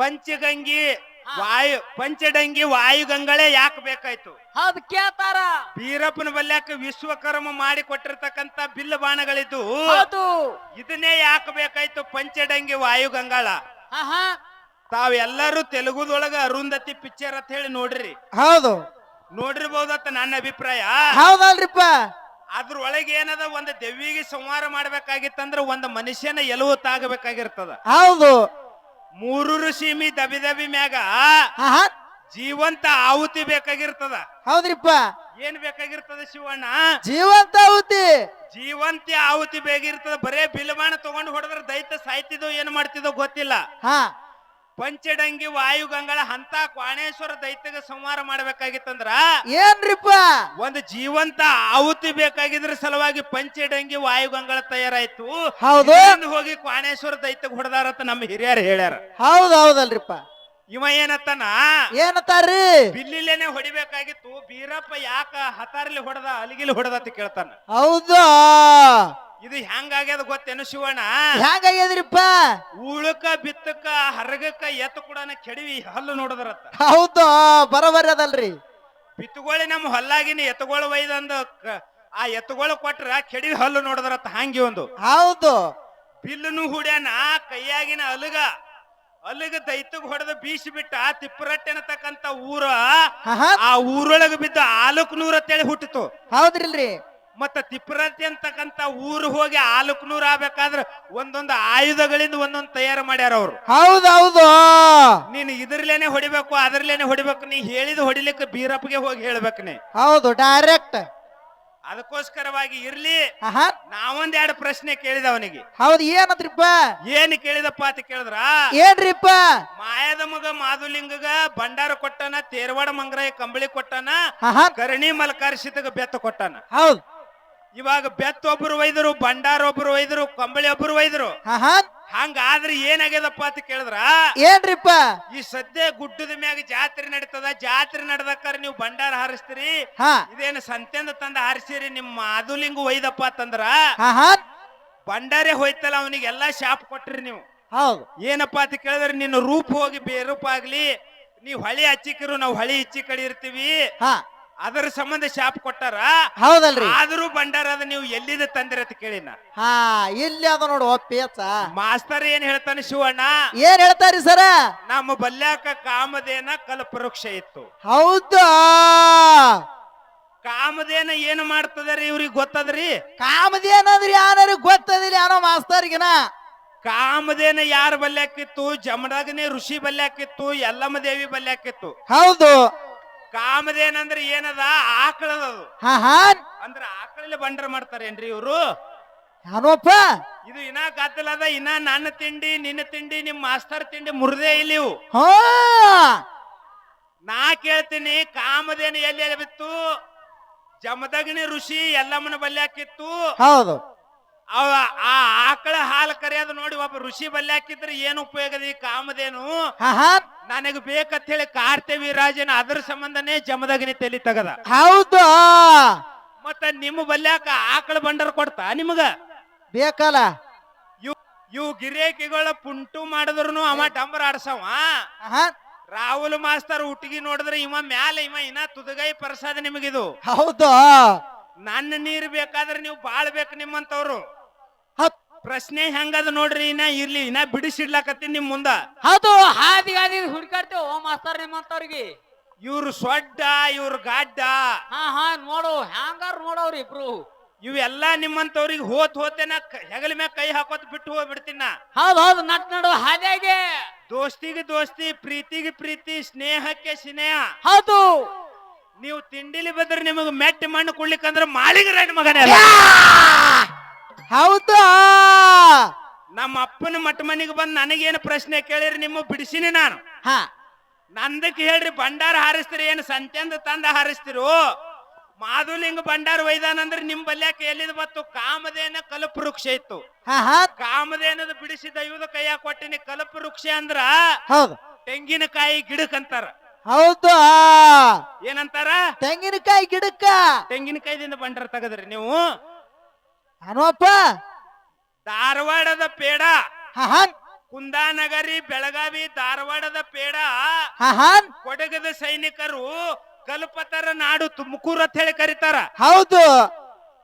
ಪಂಚಗಂಗಿ ವಾಯು ಪಂಚಡಂಗಿ ವಾಯು ಗಂಗಾಳೆ ಯಾಕೆ ಬೇಕಾಯ್ತು? ಹೌದ್ ಕೇಳ್ತಾರ. ಬೀರಪ್ಪನ ಬಲ್ಯಾಕ ವಿಶ್ವಕರ್ಮ ಮಾಡಿ ಕೊಟ್ಟಿರ್ತಕ್ಕಂತ ಬಿಲ್ಲ ಬಾಣಗಳಿದ್ದು ಹೌದು. ಇದನ್ನೇ ಯಾಕೆ ಬೇಕಾಯ್ತು ಪಂಚಡಂಗಿ ವಾಯು ಗಂಗಾಳ ಹಾ ಹಾ ತಾವೆಲ್ಲರೂ ತೆಲುಗುದೊಳಗ ಅರುಂಧತಿ ಪಿಕ್ಚರ್ ಅಂತ ಹೇಳಿ ನೋಡ್ರಿ. ಹೌದು. ನೋಡಿರ್ಬೋದತ್ತ ನನ್ನ ಅಭಿಪ್ರಾಯ? ಹೌದಲ್ರಿಪ್ಪ. ಅದ್ರೊಳಗೆ ಏನದ? ಒಂದು ದೆವ್ವಿಗೆ ಸಂಹಾರ ಮಾಡ್ಬೇಕಾಗಿತ್ತಂದ್ರ ಒಂದು ಮನುಷ್ಯನ ಎಲುವು ತಾಗಬೇಕಾಗಿರ್ತದ. ಹೌದು. ಮೂರೂರು ಸೀಮಿ ದಬಿ ದಬಿ ಮ್ಯಾಗ ಜೀವಂತ ಆಹುತಿ ಬೇಕಾಗಿರ್ತದ. ಹೌದ್ರಿಪ್ಪ. ಏನ್ ಬೇಕಾಗಿರ್ತದ ಶಿವಣ್ಣ? ಜೀವಂತ ಆಹುತಿ. ಜೀವಂತ ಆಹುತಿ ಬೇಕಿರ್ತದ ಬರೇ ಬಿಲ್ವಾಣ ತಗೊಂಡು ಹೊಡೆದ್ರ ದೈತ ಸಾಯ್ತಿದೋ ಏನ್ ಮಾಡ್ತಿದೋ ಗೊತ್ತಿಲ್ಲ. ಹಾ. ಪಂಚಡಂಗಿ ವಾಯುಗಂಗಳ ಹಂತ ಕ್ವಾಣೇಶ್ವರ ದೈತ್ಯಗ ಸಂಹಾರ ಮಾಡ್ಬೇಕಾಗಿತ್ತಂದ್ರ? ಏನ್ರಿಪ್ಪ? ಒಂದು ಜೀವಂತ ಆಹುತಿ ಬೇಕಾಗಿದ್ರ ಸಲುವಾಗಿ ಪಂಚಡಂಗಿ ವಾಯುಗಂಗಳ ತಯಾರಾಯ್ತು. ಹೌದು. ಹೋಗಿ ಕ್ವಾಣೇಶ್ವರ ದೈತ್ಯಗ ಹೊಡೆದಾರತ್ತ ನಮ್ಮ ಹಿರಿಯರು ಹೇಳ್ಯಾರ. ಹೌದ್ ಹೌದಲ್ರಿಪ್ಪ. ಇವ ಏನತ್ತನ? ಏನತ್ತಾರ್ರಿ? ಬಿಲ್ಲಿಲೇನೆ ಹೊಡಿಬೇಕಾಗಿತ್ತು. ಬೀರಪ್ಪ ಯಾಕ ಹತಾರ್ಲಿ ಹೊಡೆದ ಅಲಿಗಿಲಿ ಹೊಡೆದ ಅಂತ ಕೇಳ್ತಾನ. ಹೌದು? ಇದು ಹೆಂಗಾಗ್ಯದ ಗೊತ್ತೇನು ಶಿವಣ್ಣ? ಹೆಂಗಾಗ್ಯದ್ರಿಪ್ಪ? ಉಳುಕ ಬಿತ್ತಕ ಹರಗಕ್ಕ ಎತ್ತು ಕೂಡ ಕೆಡವಿ ಹಲ್ಲು ನೋಡದ್ರತ್ತ. ಹೌದು ಬರೋಬರಿ ಅದಲ್ರಿ. ಬಿತ್ತುಗೋಳಿ ನಮ್ಮ ಹೊಲ್ಲಾಗಿನ ಎತ್ತುಗೋಳು ಒಯ್ದಂದು ಆ ಎತ್ತುಗೋಳು ಕೊಟ್ರ ಕೆಡವಿ ಹಲ್ಲು ನೋಡದ್ರತ್ತ ಹಂಗಿ ಒಂದು. ಹೌದು. ಬಿಲ್ಲುನು ಹುಡ್ಯಾನ ಕೈಯಾಗಿನ ಅಲುಗ ಅಲಗ ದೈತಗ್ ಹೊಡೆದು ಬೀಸಿ ಬಿಟ್ಟ ತಿಪ್ಪರಟ್ಟೆ ಅನ್ನತಕ್ಕಂತ ಊರ ಆ ಊರೊಳಗ ಬಿದ್ದ ಆಲುಕ್ನೂರ್ ಅಂತೇಳಿ ಹುಟ್ಟಿತು. ಹೌದ್ರಿಲ್ರಿ. ಮತ್ತ ತಿಪ್ರತಿ ಅಂತಕ್ಕಂತ ಊರು ಹೋಗಿ ಆಲುಕ್ನೂರ್ ಆಗ್ಬೇಕಾದ್ರೆ ಒಂದೊಂದು ಆಯುಧಗಳಿಂದ ಒಂದೊಂದು ತಯಾರು ಮಾಡ್ಯಾರ ಅವ್ರು. ಹೌದೌದು. ಹೌದು ನೀನು ಇದ್ರಲ್ಲೇನೆ ಹೊಡಿಬೇಕು ಅದ್ರಲ್ಲೇನೆ ಹೊಡಿಬೇಕು ನೀ ಹೇಳಿದ ಹೊಡಿಲಿಕ್ಕೆ ಬೀರಪ್ಪಗೆ ಹೋಗಿ ಹೇಳ್ಬೇಕು ನೀ. ಹೌದು ಡೈರೆಕ್ಟ್ ಅದಕ್ಕೋಸ್ಕರವಾಗಿ ಇರ್ಲಿ ಆಹಾ. ನಾವೊಂದ್ ಎರಡು ಪ್ರಶ್ನೆ ಕೇಳಿದ ಅವನಿಗೆ. ಹೌದು ಏನತ್ರಿಪ್ಪ ಏನ್ ಕೇಳಿದಪ್ಪ ಅಂತ ಕೇಳಿದ್ರ? ಏನ್ರಿಪ್ಪ ಮಾಯದ ಮಗ ಮಾದುಲಿಂಗಗ ಭಂಡಾರ ಕೊಟ್ಟನ ತೇರ್ವಾಡ ಮಂಗ್ರಾಯ ಕಂಬಳಿ ಕೊಟ್ಟನ ಆಹಾ. ಕರಣಿ ಮಲ್ಕಾರಿಸಿದಾಗ ಬೆತ್ತ ಕೊಟ್ಟನ. ಹೌದ್. ಇವಾಗ ಬೆತ್ತ ಒಬ್ರು ಒಯ್ದರು ಭಂಡಾರ ಒಬ್ರು ಒಯ್ದರು ಕಂಬಳಿ ಒಬ್ರು ಒಯ್ದರು ಹಂಗಾದ್ರೆ ಏನಾಗ್ಯದಪ್ಪ ಅಂತ ಕೇಳಿದ್ರ? ಏನ್ರಿಪ್ಪ? ಈ ಸದ್ಯ ಗುಡ್ಡದ ಮ್ಯಾಗ ಜಾತ್ರೆ ನಡೀತದ ಜಾತ್ರೆ ನಡ್ದಕ್ಕಾರ ನೀವು ಭಂಡಾರ ಹಾರಿಸ್ತೀರಿ? ಹಾ. ಇದೇನು ಸಂತೆಂದ ತಂದ ಹಾರಿಸಿರಿ ನಿಮ್ಮ ಮಾದುಲಿಂಗ ಒಯ್ದಪ್ಪ ಅಂತಂದ್ರ? ಭಂಡಾರೆ ಹೋಯ್ತಲ್ಲ ಅವನಿಗೆ ಎಲ್ಲಾ ಶಾಪ್ ಕೊಟ್ರಿ ನೀವು. ಹೌದು. ಏನಪ್ಪಾ ಅಂತ ಕೇಳಿದ್ರೆ ನಿನ್ನ ರೂಪ ಹೋಗಿ ಬೇರೂಪ ಆಗ್ಲಿ. ನೀವು ಹಳಿ ಹಚ್ಚಿಕಿರು ನಾವು ಹಳಿ ಹಚ್ಚಿ ಕಡೆ ಇರ್ತೀವಿ. ಹಾ. ಅದರ ಸಂಬಂಧ ಶಾಪ್ ಕೊಟ್ಟಾರ? ಹೌದಲ್ರಿ. ಆದ್ರೂ ಭಂಡಾರ ಅದ ನೀವು ಎಲ್ಲಿದ ತಂದಿರ ಅಂತ ಕೇಳಿನ ಹಾ ಇಲ್ಲಿ ಅದ ನೋಡು ಪೇಚ ಮಾಸ್ತರ್ ಏನ್ ಹೇಳ್ತಾನೆ ಶಿವಣ್ಣ? ಏನ್ ಹೇಳ್ತಾರಿ ಸರ? ನಮ್ಮ ಬಲ್ಯಾಕ ಕಾಮಧೇನ ಕಲ್ಪವೃಕ್ಷ ಇತ್ತು. ಹೌದು? ಕಾಮಧೇನ ಏನು ಮಾಡ್ತದ್ರಿ ಇವ್ರಿಗೆ ಗೊತ್ತದ್ರಿ? ಕಾಮದೇನಂದ್ರಿ ಯಾರು ಗೊತ್ತದಿಲ್ಲ ಯಾರೋ ಮಾಸ್ತರ್ಗಿನ. ಕಾಮಧೇನ ಯಾರ ಬಲ್ಯಾಕಿತ್ತು? ಜಮಡಾಗನೇ ಋಷಿ ಬಲ್ಯಾಕಿತ್ತು ಯಲ್ಲಮ್ಮ ದೇವಿ ಬಲ್ಯಾಕಿತ್ತು. ಹೌದು. ಕಾಮಧೇನ ಅಂದ್ರೆ ಏನದ? ಆಕಳದದು. ಅಂದ್ರೆ ಹಾ. ಅಂದ್ರ ಆಕಳಲ್ಲಿ ಬಂಡರ ಮಾಡ್ತಾರೇನ್ರಿ ಇವ್ರು? ಯಾನೋಪ್ಪ? ಇದು ಇನ್ನ ಗದ್ದಲದ ಇನ್ನ ನನ್ನ ತಿಂಡಿ ನಿನ್ನ ತಿಂಡಿ ನಿಮ್ ಮಾಸ್ತರ್ ತಿಂಡಿ ಮುರಿದೇ ಇಲ್ಲಿ ಇವು ಹಾ. ನಾ ಕೇಳ್ತೀನಿ ಕಾಮದೇನು ಎಲ್ಲಿ ಎಲ್ಲಿ ಬಿತ್ತು? ಜಮದಗ್ನಿ ಋಷಿ ಎಲ್ಲಮ್ಮನ ಬಲ್ಯಾಕಿತ್ತು ಹೌದು. ಅವ ಆ ಆಕಳ ಹಾಲು ಕರೆಯೋದು ನೋಡಿ ಒಬ್ಬ ಋಷಿ ಬಲ್ಯಾಕಿದ್ರೆ ಏನು ಉಪಯೋಗದ ಈ ಕಾಮಧೇನು? ಹಾ ಹಾ. ನನಗೆ ಬೇಕಂತ ಹೇಳಿ ಕಾರ್ತೆವಿ ರಾಜನ ಅದ್ರ ಸಂಬಂಧನೇ ಜಮದಗ್ನಿ ತಲೆ ತಗದ. ಹೌದು. ಮತ್ತ ನಿಮ್ಮ ಬಲ್ಯಾಕ ಆಕಳ ಬಂಡರ್ ಕೊಡ್ತಾ ನಿಮಗ? ಬೇಕಲ್ಲ. ಇವ್ ಇವು ಗಿರೇಕಿಗಳ ಪುಂಟು ಮಾಡಿದ್ರು ಅವ ಡಂಬರ್ ಆಡ್ಸವ. ರಾಹುಲ್ ಮಾಸ್ತರ್ ಹುಟ್ಟಿಗೆ ನೋಡಿದ್ರೆ ಇವ ಮ್ಯಾಲ ಇವ ಇನ್ನ ತುದಗೈ ಪ್ರಸಾದ ನಿಮಗಿದು. ಹೌದು. ನನ್ನ ನೀರ್ ಬೇಕಾದ್ರೆ ನೀವು ಬಾಳ್ಬೇಕು ನಿಮ್ಮಂತವ್ರು. ಪ್ರಶ್ನೆ ಹೆಂಗದ ನೋಡ್ರಿ ಇನ್ನ ಇರ್ಲಿ ಇನ್ನ ಬಿಡಿಸಿಡ್ಲಾಕತ್ತೀನಿ ನಿಮ್ ಮುಂದ. ಹೌದು ಹಾದಿ ಹಾದಿ ಹುಡುಕಾಡ್ತೇವ ಓ ಮಾಸ್ತರ್ ನಿಮ್ಮಂತವ್ರಿಗೆ. ಇವ್ರು ಸೊಡ್ಡ ಇವ್ರು ಗಾಡ್ಡ. ಹಾ ಹಾ ನೋಡು ಹ್ಯಾಂಗಾರ ನೋಡವ್ರಿ ಇಬ್ರು. ಇವೆಲ್ಲಾ ನಿಮ್ಮಂತವ್ರಿಗೆ ಹೋತ್ ಹೋತೇನ ಕ- ಹೆಗಲ ಮ್ಯಾಗ ಕೈ ಹಾಕೋತ್ ಬಿಟ್ಟು ಹೋಗ್ಬಿಡ್ತೀನ. ಹೌದ್ ಹೌದು ನಟ್ ನಡು ಹಾದಿಯಾಗೆ ದೋಸ್ತಿಗೆ ದೋಸ್ತಿ ಪ್ರೀತಿಗೆ ಪ್ರೀತಿ ಸ್ನೇಹಕ್ಕೆ ಸ್ನೇಹ. ಹೌದು. ನೀವು ತಿಂಡಿಲಿ ಬಂದ್ರೆ ನಿಮಗೆ ಮೆಟ್ಟಿ ಮಣ್ಣು ಕುಡ್ಲಿಕ್ಕಂದ್ರ ಮಾಳಿಗರ ಮಗನೇ ಅಲ್ಲ. ಹೌದಾ? ನಮ್ಮ ಅಪ್ಪನ ಮಟ್ಟ ಮನೆಗೆ ಬಂದು ನನಗೇನು ಪ್ರಶ್ನೆ ಕೇಳಿರಿ ನಿಮ್ಮ ಬಿಡಿಸಿನಿ ನಾನು. ಹಾ. ನಂದಕ್ಕೆ ಹೇಳ್ರಿ ಭಂಡಾರ ಹಾರಿಸ್ತೀರಿ ಏನು ಸಂತೆಂದ ತಂದ ಹಾರಿಸ್ತಿರು? ಮಾಧುಲಿಂಗ ಭಂಡಾರ ಒಯ್ದಾನಂದ್ರೆ ನಿಮ್ ಬಲ್ಯಾಕ ಎಲ್ಲಿದ್ ಬತ್ತು? ಕಾಮಧೇನ ಕಲಪ ವೃಕ್ಷ ಇತ್ತು. ಹಾ ಹಾ. ಕಾಮಧೇನದ ಬಿಡಿಸಿ ದೈವದ ಕೈಯಾಗ ಕೊಟ್ಟಿನಿ ಕಲಪ ವೃಕ್ಷ ಅಂದ್ರ ಹೌದು. ತೆಂಗಿನಕಾಯಿ ಗಿಡಕ್ಕಂತಾರ ಹೌದಾ? ಏನಂತಾರ? ತೆಂಗಿನಕಾಯಿ ಗಿಡಕ್ಕ? ತೆಂಗಿನಕಾಯಿದಿಂದ ಭಂಡಾರ ತೆಗದ್ರಿ ನೀವು. ಅನುವಪ್ಪ ಧಾರವಾಡದ ಪೇಡ. ಕುಂದಾನಗರಿ ಬೆಳಗಾವಿ ಧಾರವಾಡದ ಪೇಡ. ಕೊಡಗದ ಸೈನಿಕರು ಕಲ್ಪತರ ನಾಡು ತುಮಕೂರು ಅಂತ ಹೇಳಿ ಕರೀತಾರ. ಹೌದು.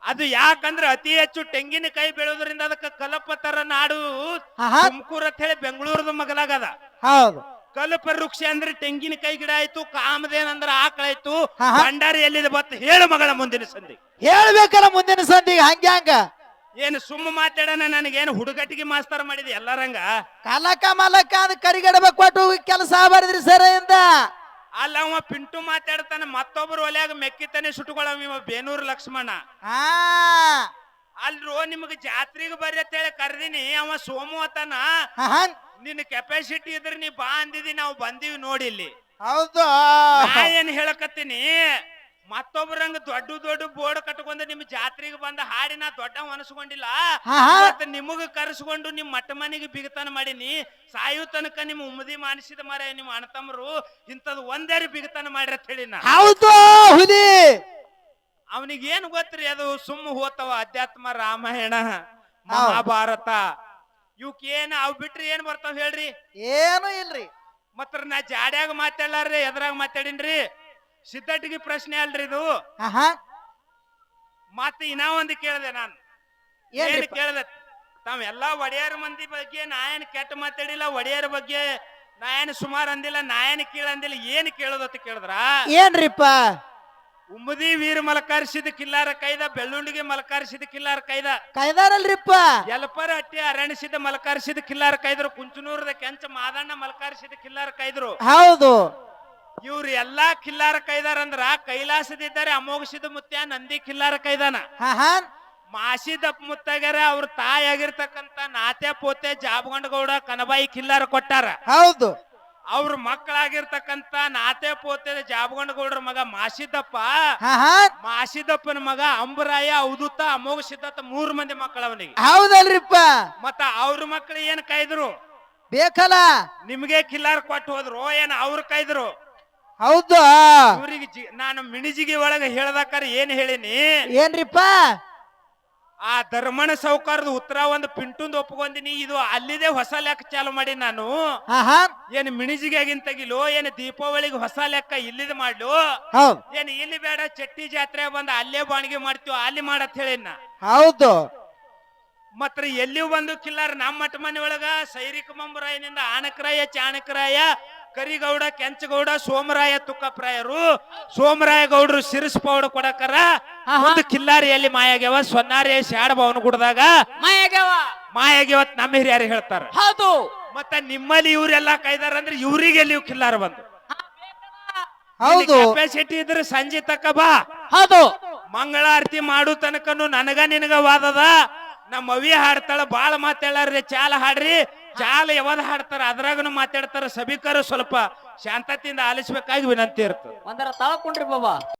ಅದು ಯಾಕಂದ್ರೆ ಅತಿ ಹೆಚ್ಚು ತೆಂಗಿನಕಾಯಿ ಬೆಳೆಯೋದ್ರಿಂದ ಅದಕ್ಕೆ ಕಲಪತರ ನಾಡು ತುಮಕೂರು ಅಂತ ಹೇಳಿ ಬೆಂಗಳೂರದ ಮಗಲಾಗದ. ಹೌದು. ಕಲ್ಪ ವೃಕ್ಷ ಅಂದ್ರೆ ತೆಂಗಿನಕಾಯಿ ಗಿಡ ಆಯ್ತು ಕಾಮದೇನ್ ಅಂದ್ರ ಆಕಳಾಯ್ತು ಹಾ, ಹಾ. ಭಂಡಾರಿ ಎಲ್ಲಿದೆ ಬತ್ತ ಹೇಳು ಮಗಳ ಮುಂದಿನ ಸಂಧಿ. ಹೇಳ್ಬೇಕಲ್ಲ ಮುಂದಿನ ಸಂಧಿಗೆ ಹಂಗೆ ಹಂಗ. ಏನು ಸುಮ್ಮ ಮಾತಾಡೋಣ ನನಗೇನು ಹುಡುಗಟ್ಟಿಗೆ ಮಾಸ್ತರ ಮಾಡಿದೆ ಎಲ್ಲರಂಗ? ಕಲಕ ಮಲಕ ಅದು ಕರಿಗಡಬೇಕು ಕೊಟ್ಟು ಕೆಲಸ ಬರದ್ರಿ ಸರ ಇಂದ. ಅಲ್ಲ ಅವ ಪಿಂಟು ಮಾತಾಡ್ತಾನೆ ಮತ್ತೊಬ್ರು ಒಲ್ಯಾಗ ಮೆಕ್ಕಿತಾನೆ ಸುಟ್ಕೊಳವ ಇವ ಬೇನೂರು ಲಕ್ಷ್ಮಣ. ಹಾ. ಅಲ್ರೋ ನಿಮಗೆ ಜಾತ್ರೆಗೆ ಬರ್ರಿ ಅಂತ ಹೇಳಿ ಕರ್ದಿನಿ ಅವ ಸೋಮು ಅತನ ಹಾ. ನಿನ್ನ ಕೆಪಾಸಿಟಿ ಇದ್ರೆ ನೀ ಬಾ ಅಂದಿದಿ ನಾವು ಬಂದೀವಿ ನೋಡಿ ಇಲ್ಲಿ. ಹೌದು? ನಾ ಏನ್ ಹೇಳಕತ್ತೀನಿ? ಮತ್ತೊಬ್ಬರಂಗ ದೊಡ್ಡ ದೊಡ್ಡ ಬೋರ್ಡ್ ಕಟ್ಕೊಂಡು ನಿಮ್ ಜಾತ್ರೆಗೆ ಬಂದ ಹಾಡಿ ನಾ ದೊಡ್ಡ ಅನಸ್ಕೊಂಡಿಲ್ಲ ಮತ್ತ ನಿಮಗ ಕರೆಸ್ಕೊಂಡು ನಿಮ್ ಮಟ್ಟ ಮನೆಗೆ ಬಿಗತನ ಮಾಡೀನಿ. ಸಾಯು ತನಕ ನಿಮ್ ಉಮ್ಮದಿ ಮಾನಿಸಿದ ಮರ ನಿಮ್ ಅಣ್ಣತಮ್ಮರು ಇಂಥದ್ ಒಂದೇರಿ ಬಿಗತನ ಮಾಡ್ರಿ ಅಂತ ಹೇಳಿ ನಾ. ಹೌದು ಹುಲಿ. ಅವನಿಗೆ ಏನು ಗೊತ್ತ್ರಿ ಅದು ಸುಮ್ಮ ಹೋತವ ಅಧ್ಯಾತ್ಮ ರಾಮಾಯಣ ಮಹಾಭಾರತ. ಇವಕ್ ಏನ್ ಅವ್ ಬಿಟ್ರಿ ಏನ್ ಬರ್ತಾವ್ ಹೇಳ್ರಿ? ಏನು ಇಲ್ರಿ. ಮತ್ತ ನಾ ಜಾಡ್ಯಾಗ ಮಾತಾಡ್ಲಾರ್ರಿ ಎದ್ರಾಗ ಮಾತಾಡಿನ್ರಿ? ಸಿದ್ದಟ್ಟಿಗೆ ಪ್ರಶ್ನೆ ಅಲ್ರಿ ಇದು. ಹಾ ಹಾ ಮತ್ತೆ ಇನ್ನ ಒಂದ್ ಕೇಳಿದೆ ನಾನು. ಏನ್ ಏನ್ರಿ ಕೇಳಿದೆ? ತಾವೆಲ್ಲಾ ಒಡೆಯರ್ ಮಂದಿ ಬಗ್ಗೆ ನಾ ಏನ್ ಕೆಟ್ಟ ಮಾತಾಡಿಲ್ಲ ಒಡೆಯರ್ ಬಗ್ಗೆ ನಾ ಏನ್ ಸುಮಾರ್ ಅಂದಿಲ್ಲ ನಾ ಏನ್ ಕೇಳ ಅಂದಿಲ್ಲ ಏನ್ ಕೇಳೋದತ್ತ ಕೇಳಿದ್ರ? ಏನ್ರಿಪ್ಪ? ಉಮ್ಮದಿ ವೀರ ಮಲಕಾರಿಸಿದ ಕಿಲ್ಲಾರ ಕೈದ ಬೆಳ್ಳುಂಡಿಗೆ ಮಲಕಾರಿಸಿದ ಕಿಲ್ಲಾರ ಕೈದ. ಕೈದಾರಲ್ರಿಪ್ಪ? ಎಲ್ಪರ ಅಟ್ಟಿ ಅರಣಿಸಿದ ಮಲಕಾರಿಸಿದ ಕಿಲ್ಲಾರ ಕೈದ್ರು ಕುಂಚನೂರದ ಕೆಂಚ ಮಾದಣ್ಣ ಮಲಕಾರಿಸಿದ ಕಿಲ್ಲಾರ ಕೈದ್ರು. ಹೌದು. ಇವ್ರು ಎಲ್ಲಾ ಕಿಲ್ಲಾರ ಕೈದಾರ ಅಂದ್ರ ಕೈಲಾಸದಿದ್ದಾರೆ ಅಮೋಘಸಿದ ಮುತ್ಯ ನಂದಿ ಕಿಲ್ಲಾರ ಕೈದಾನ. ಹಾ ಮಾಸಿ ಮುತ್ತಾಗ್ಯಾರ ಅವ್ರ ತಾಯಿ ಆಗಿರ್ತಕ್ಕಂತ ನಾತೆ ಪೋತೆ ಜಾಬಗಂಡಗೌಡ ಕನಬಾಯಿ ಕಿಲ್ಲಾರ ಕೊಟ್ಟಾರ. ಹೌದು. ಅವ್ರ ಮಕ್ಕಳಾಗಿರ್ತಕ್ಕಂತ ನಾತೆ ಪೋತೆ ಜಾಬಗೊಂಡಗೌಡ್ರ ಮಗ ಮಾಸಿದ್ದಪ್ಪ ಮಾಸಿದ್ದಪ್ಪನ ಮಗ ಅಂಬರಾಯ ಅವಧೂತ ಅಮೋಘ ಸಿದ್ಧತ ಮೂರ್ ಮಂದಿ ಮಕ್ಕಳ ಅವನಿಗೆ ಹೌದಲ್ರಿಪ್ಪ. ಮತ್ತ ಅವ್ರ ಮಕ್ಕಳು ಏನ್ ಕಾಯ್ದ್ರು? ಬೇಕಲ್ಲ. ನಿಮ್ಗೆ ಕಿಲ್ಲಾರ್ ಕೊಟ್ಟು ಹೋದ್ರು. ಏನ್ ಅವ್ರ ಕಾಯ್ದ್ರು? ಹೌದು. ಅವ್ರಿಗೆ ನಾನು ಮಿಣಿಜಿಗೆ ಒಳಗ ಹೇಳ್ದಾಕಾರ ಏನ್ ಹೇಳಿನಿ? ಏನ್ರಿಪ್ಪ? ಆ ಧರ್ಮಣ ಸೌಕಾರದ ಉತ್ತರ ಒಂದು ಪಿಂಟುಂದ್ ಒಪ್ಕೊಂಡಿನಿ ಇದು ಅಲ್ಲಿದೆ ಹೊಸ ಲೆಕ್ಕ ಚಾಲು ಮಾಡಿ ನಾನು. ಹಾ ಮಿಣಿಜಿಗೆ ಏನ್ ಮಿಣಿಜಿಗಿನ ತೆಗಿಲು ಏನ್ ದೀಪಾವಳಿಗೆ ಹೊಸ ಲೆಕ್ಕ ಇಲ್ಲಿದ್ ಮಾಡ್ಲು. ಹೌದು. ಏನ್ ಇಲ್ಲಿ ಬೇಡ ಚಟ್ಟಿ ಜಾತ್ರೆ ಬಂದ ಅಲ್ಲೇ ಬಾಣಿಗೆ ಮಾಡ್ತೀವಿ ಅಲ್ಲಿ ಮಾಡತ್ ಹೇಳಿನ ಹೌದು. ಮತ್ರ ಎಲ್ಲಿ ಬಂದು ಕಿಲ್ಲಾರ ನಮ್ಮ ಮಠ ಮನೆ ಒಳಗ ಸೈರಿಕ ಮಂಬರಾಯನಿಂದ ಆಣಕರಾಯ ಚಾಣಕರಾಯ ಕರಿಗೌಡ ಕೆಂಚಗೌಡ ಸೋಮರಾಯ ತುಕ್ಕಪ್ರಾಯರು ಸೋಮರಾಯ ಗೌಡರು ಸಿರಿಸ್ ಪೌಡ ಕೊಡಕರ. ಒಂದು ಕಿಲ್ಲಾರಿಯಲ್ಲಿ ಮಾಯಾಗ್ಯವ ಸೊನ್ನಾರಿಯ ಶಾಡ ಭವನ ಗುಡ್ದಾಗ ಮಾಯಾಗ್ಯವ. ಮಾಯಾಗ್ಯವತ್ ನಮ್ಮ ಹಿರಿಯರು ಹೇಳ್ತಾರ. ಹೌದು. ಮತ್ತ ನಿಮ್ಮಲ್ಲಿ ಇವ್ರೆಲ್ಲಾ ಕೈದಾರ ಅಂದ್ರೆ ಇವರಿಗೆ ಎಲ್ಲಿ ಕಿಲ್ಲಾರ ಬಂದು? ಹೌದು. ಕೆಪಾಸಿಟಿ ಇದ್ರೆ ಸಂಜೆ ತಕ್ಕ ಬಾ. ಹೌದು. ಮಂಗಳಾರತಿ ಮಾಡು ತನಕನು ನನಗ ನಿನಗ ವಾದದ. ನಮ್ಮ ಅವಿ ಹಾಡ್ತಾಳ ಬಾಳ ಮಾತಾಡ್ರಿ ಚಾಲ ಹಾಡ್ರಿ. ಚಾಲ ಯಾವಾಗ ಹಾಡ್ತಾರ? ಅದ್ರಾಗನು ಮಾತಾಡ್ತಾರ ಸಭಿಕರು ಸ್ವಲ್ಪ ಶಾಂತತೆಯಿಂದ ಆಲಿಸ್ಬೇಕಾಗಿ ವಿನಂತಿ ಇರ್ತದೆ. ಒಂದರ ಕೊಂಡ್ರಿ ಬಾಬಾ.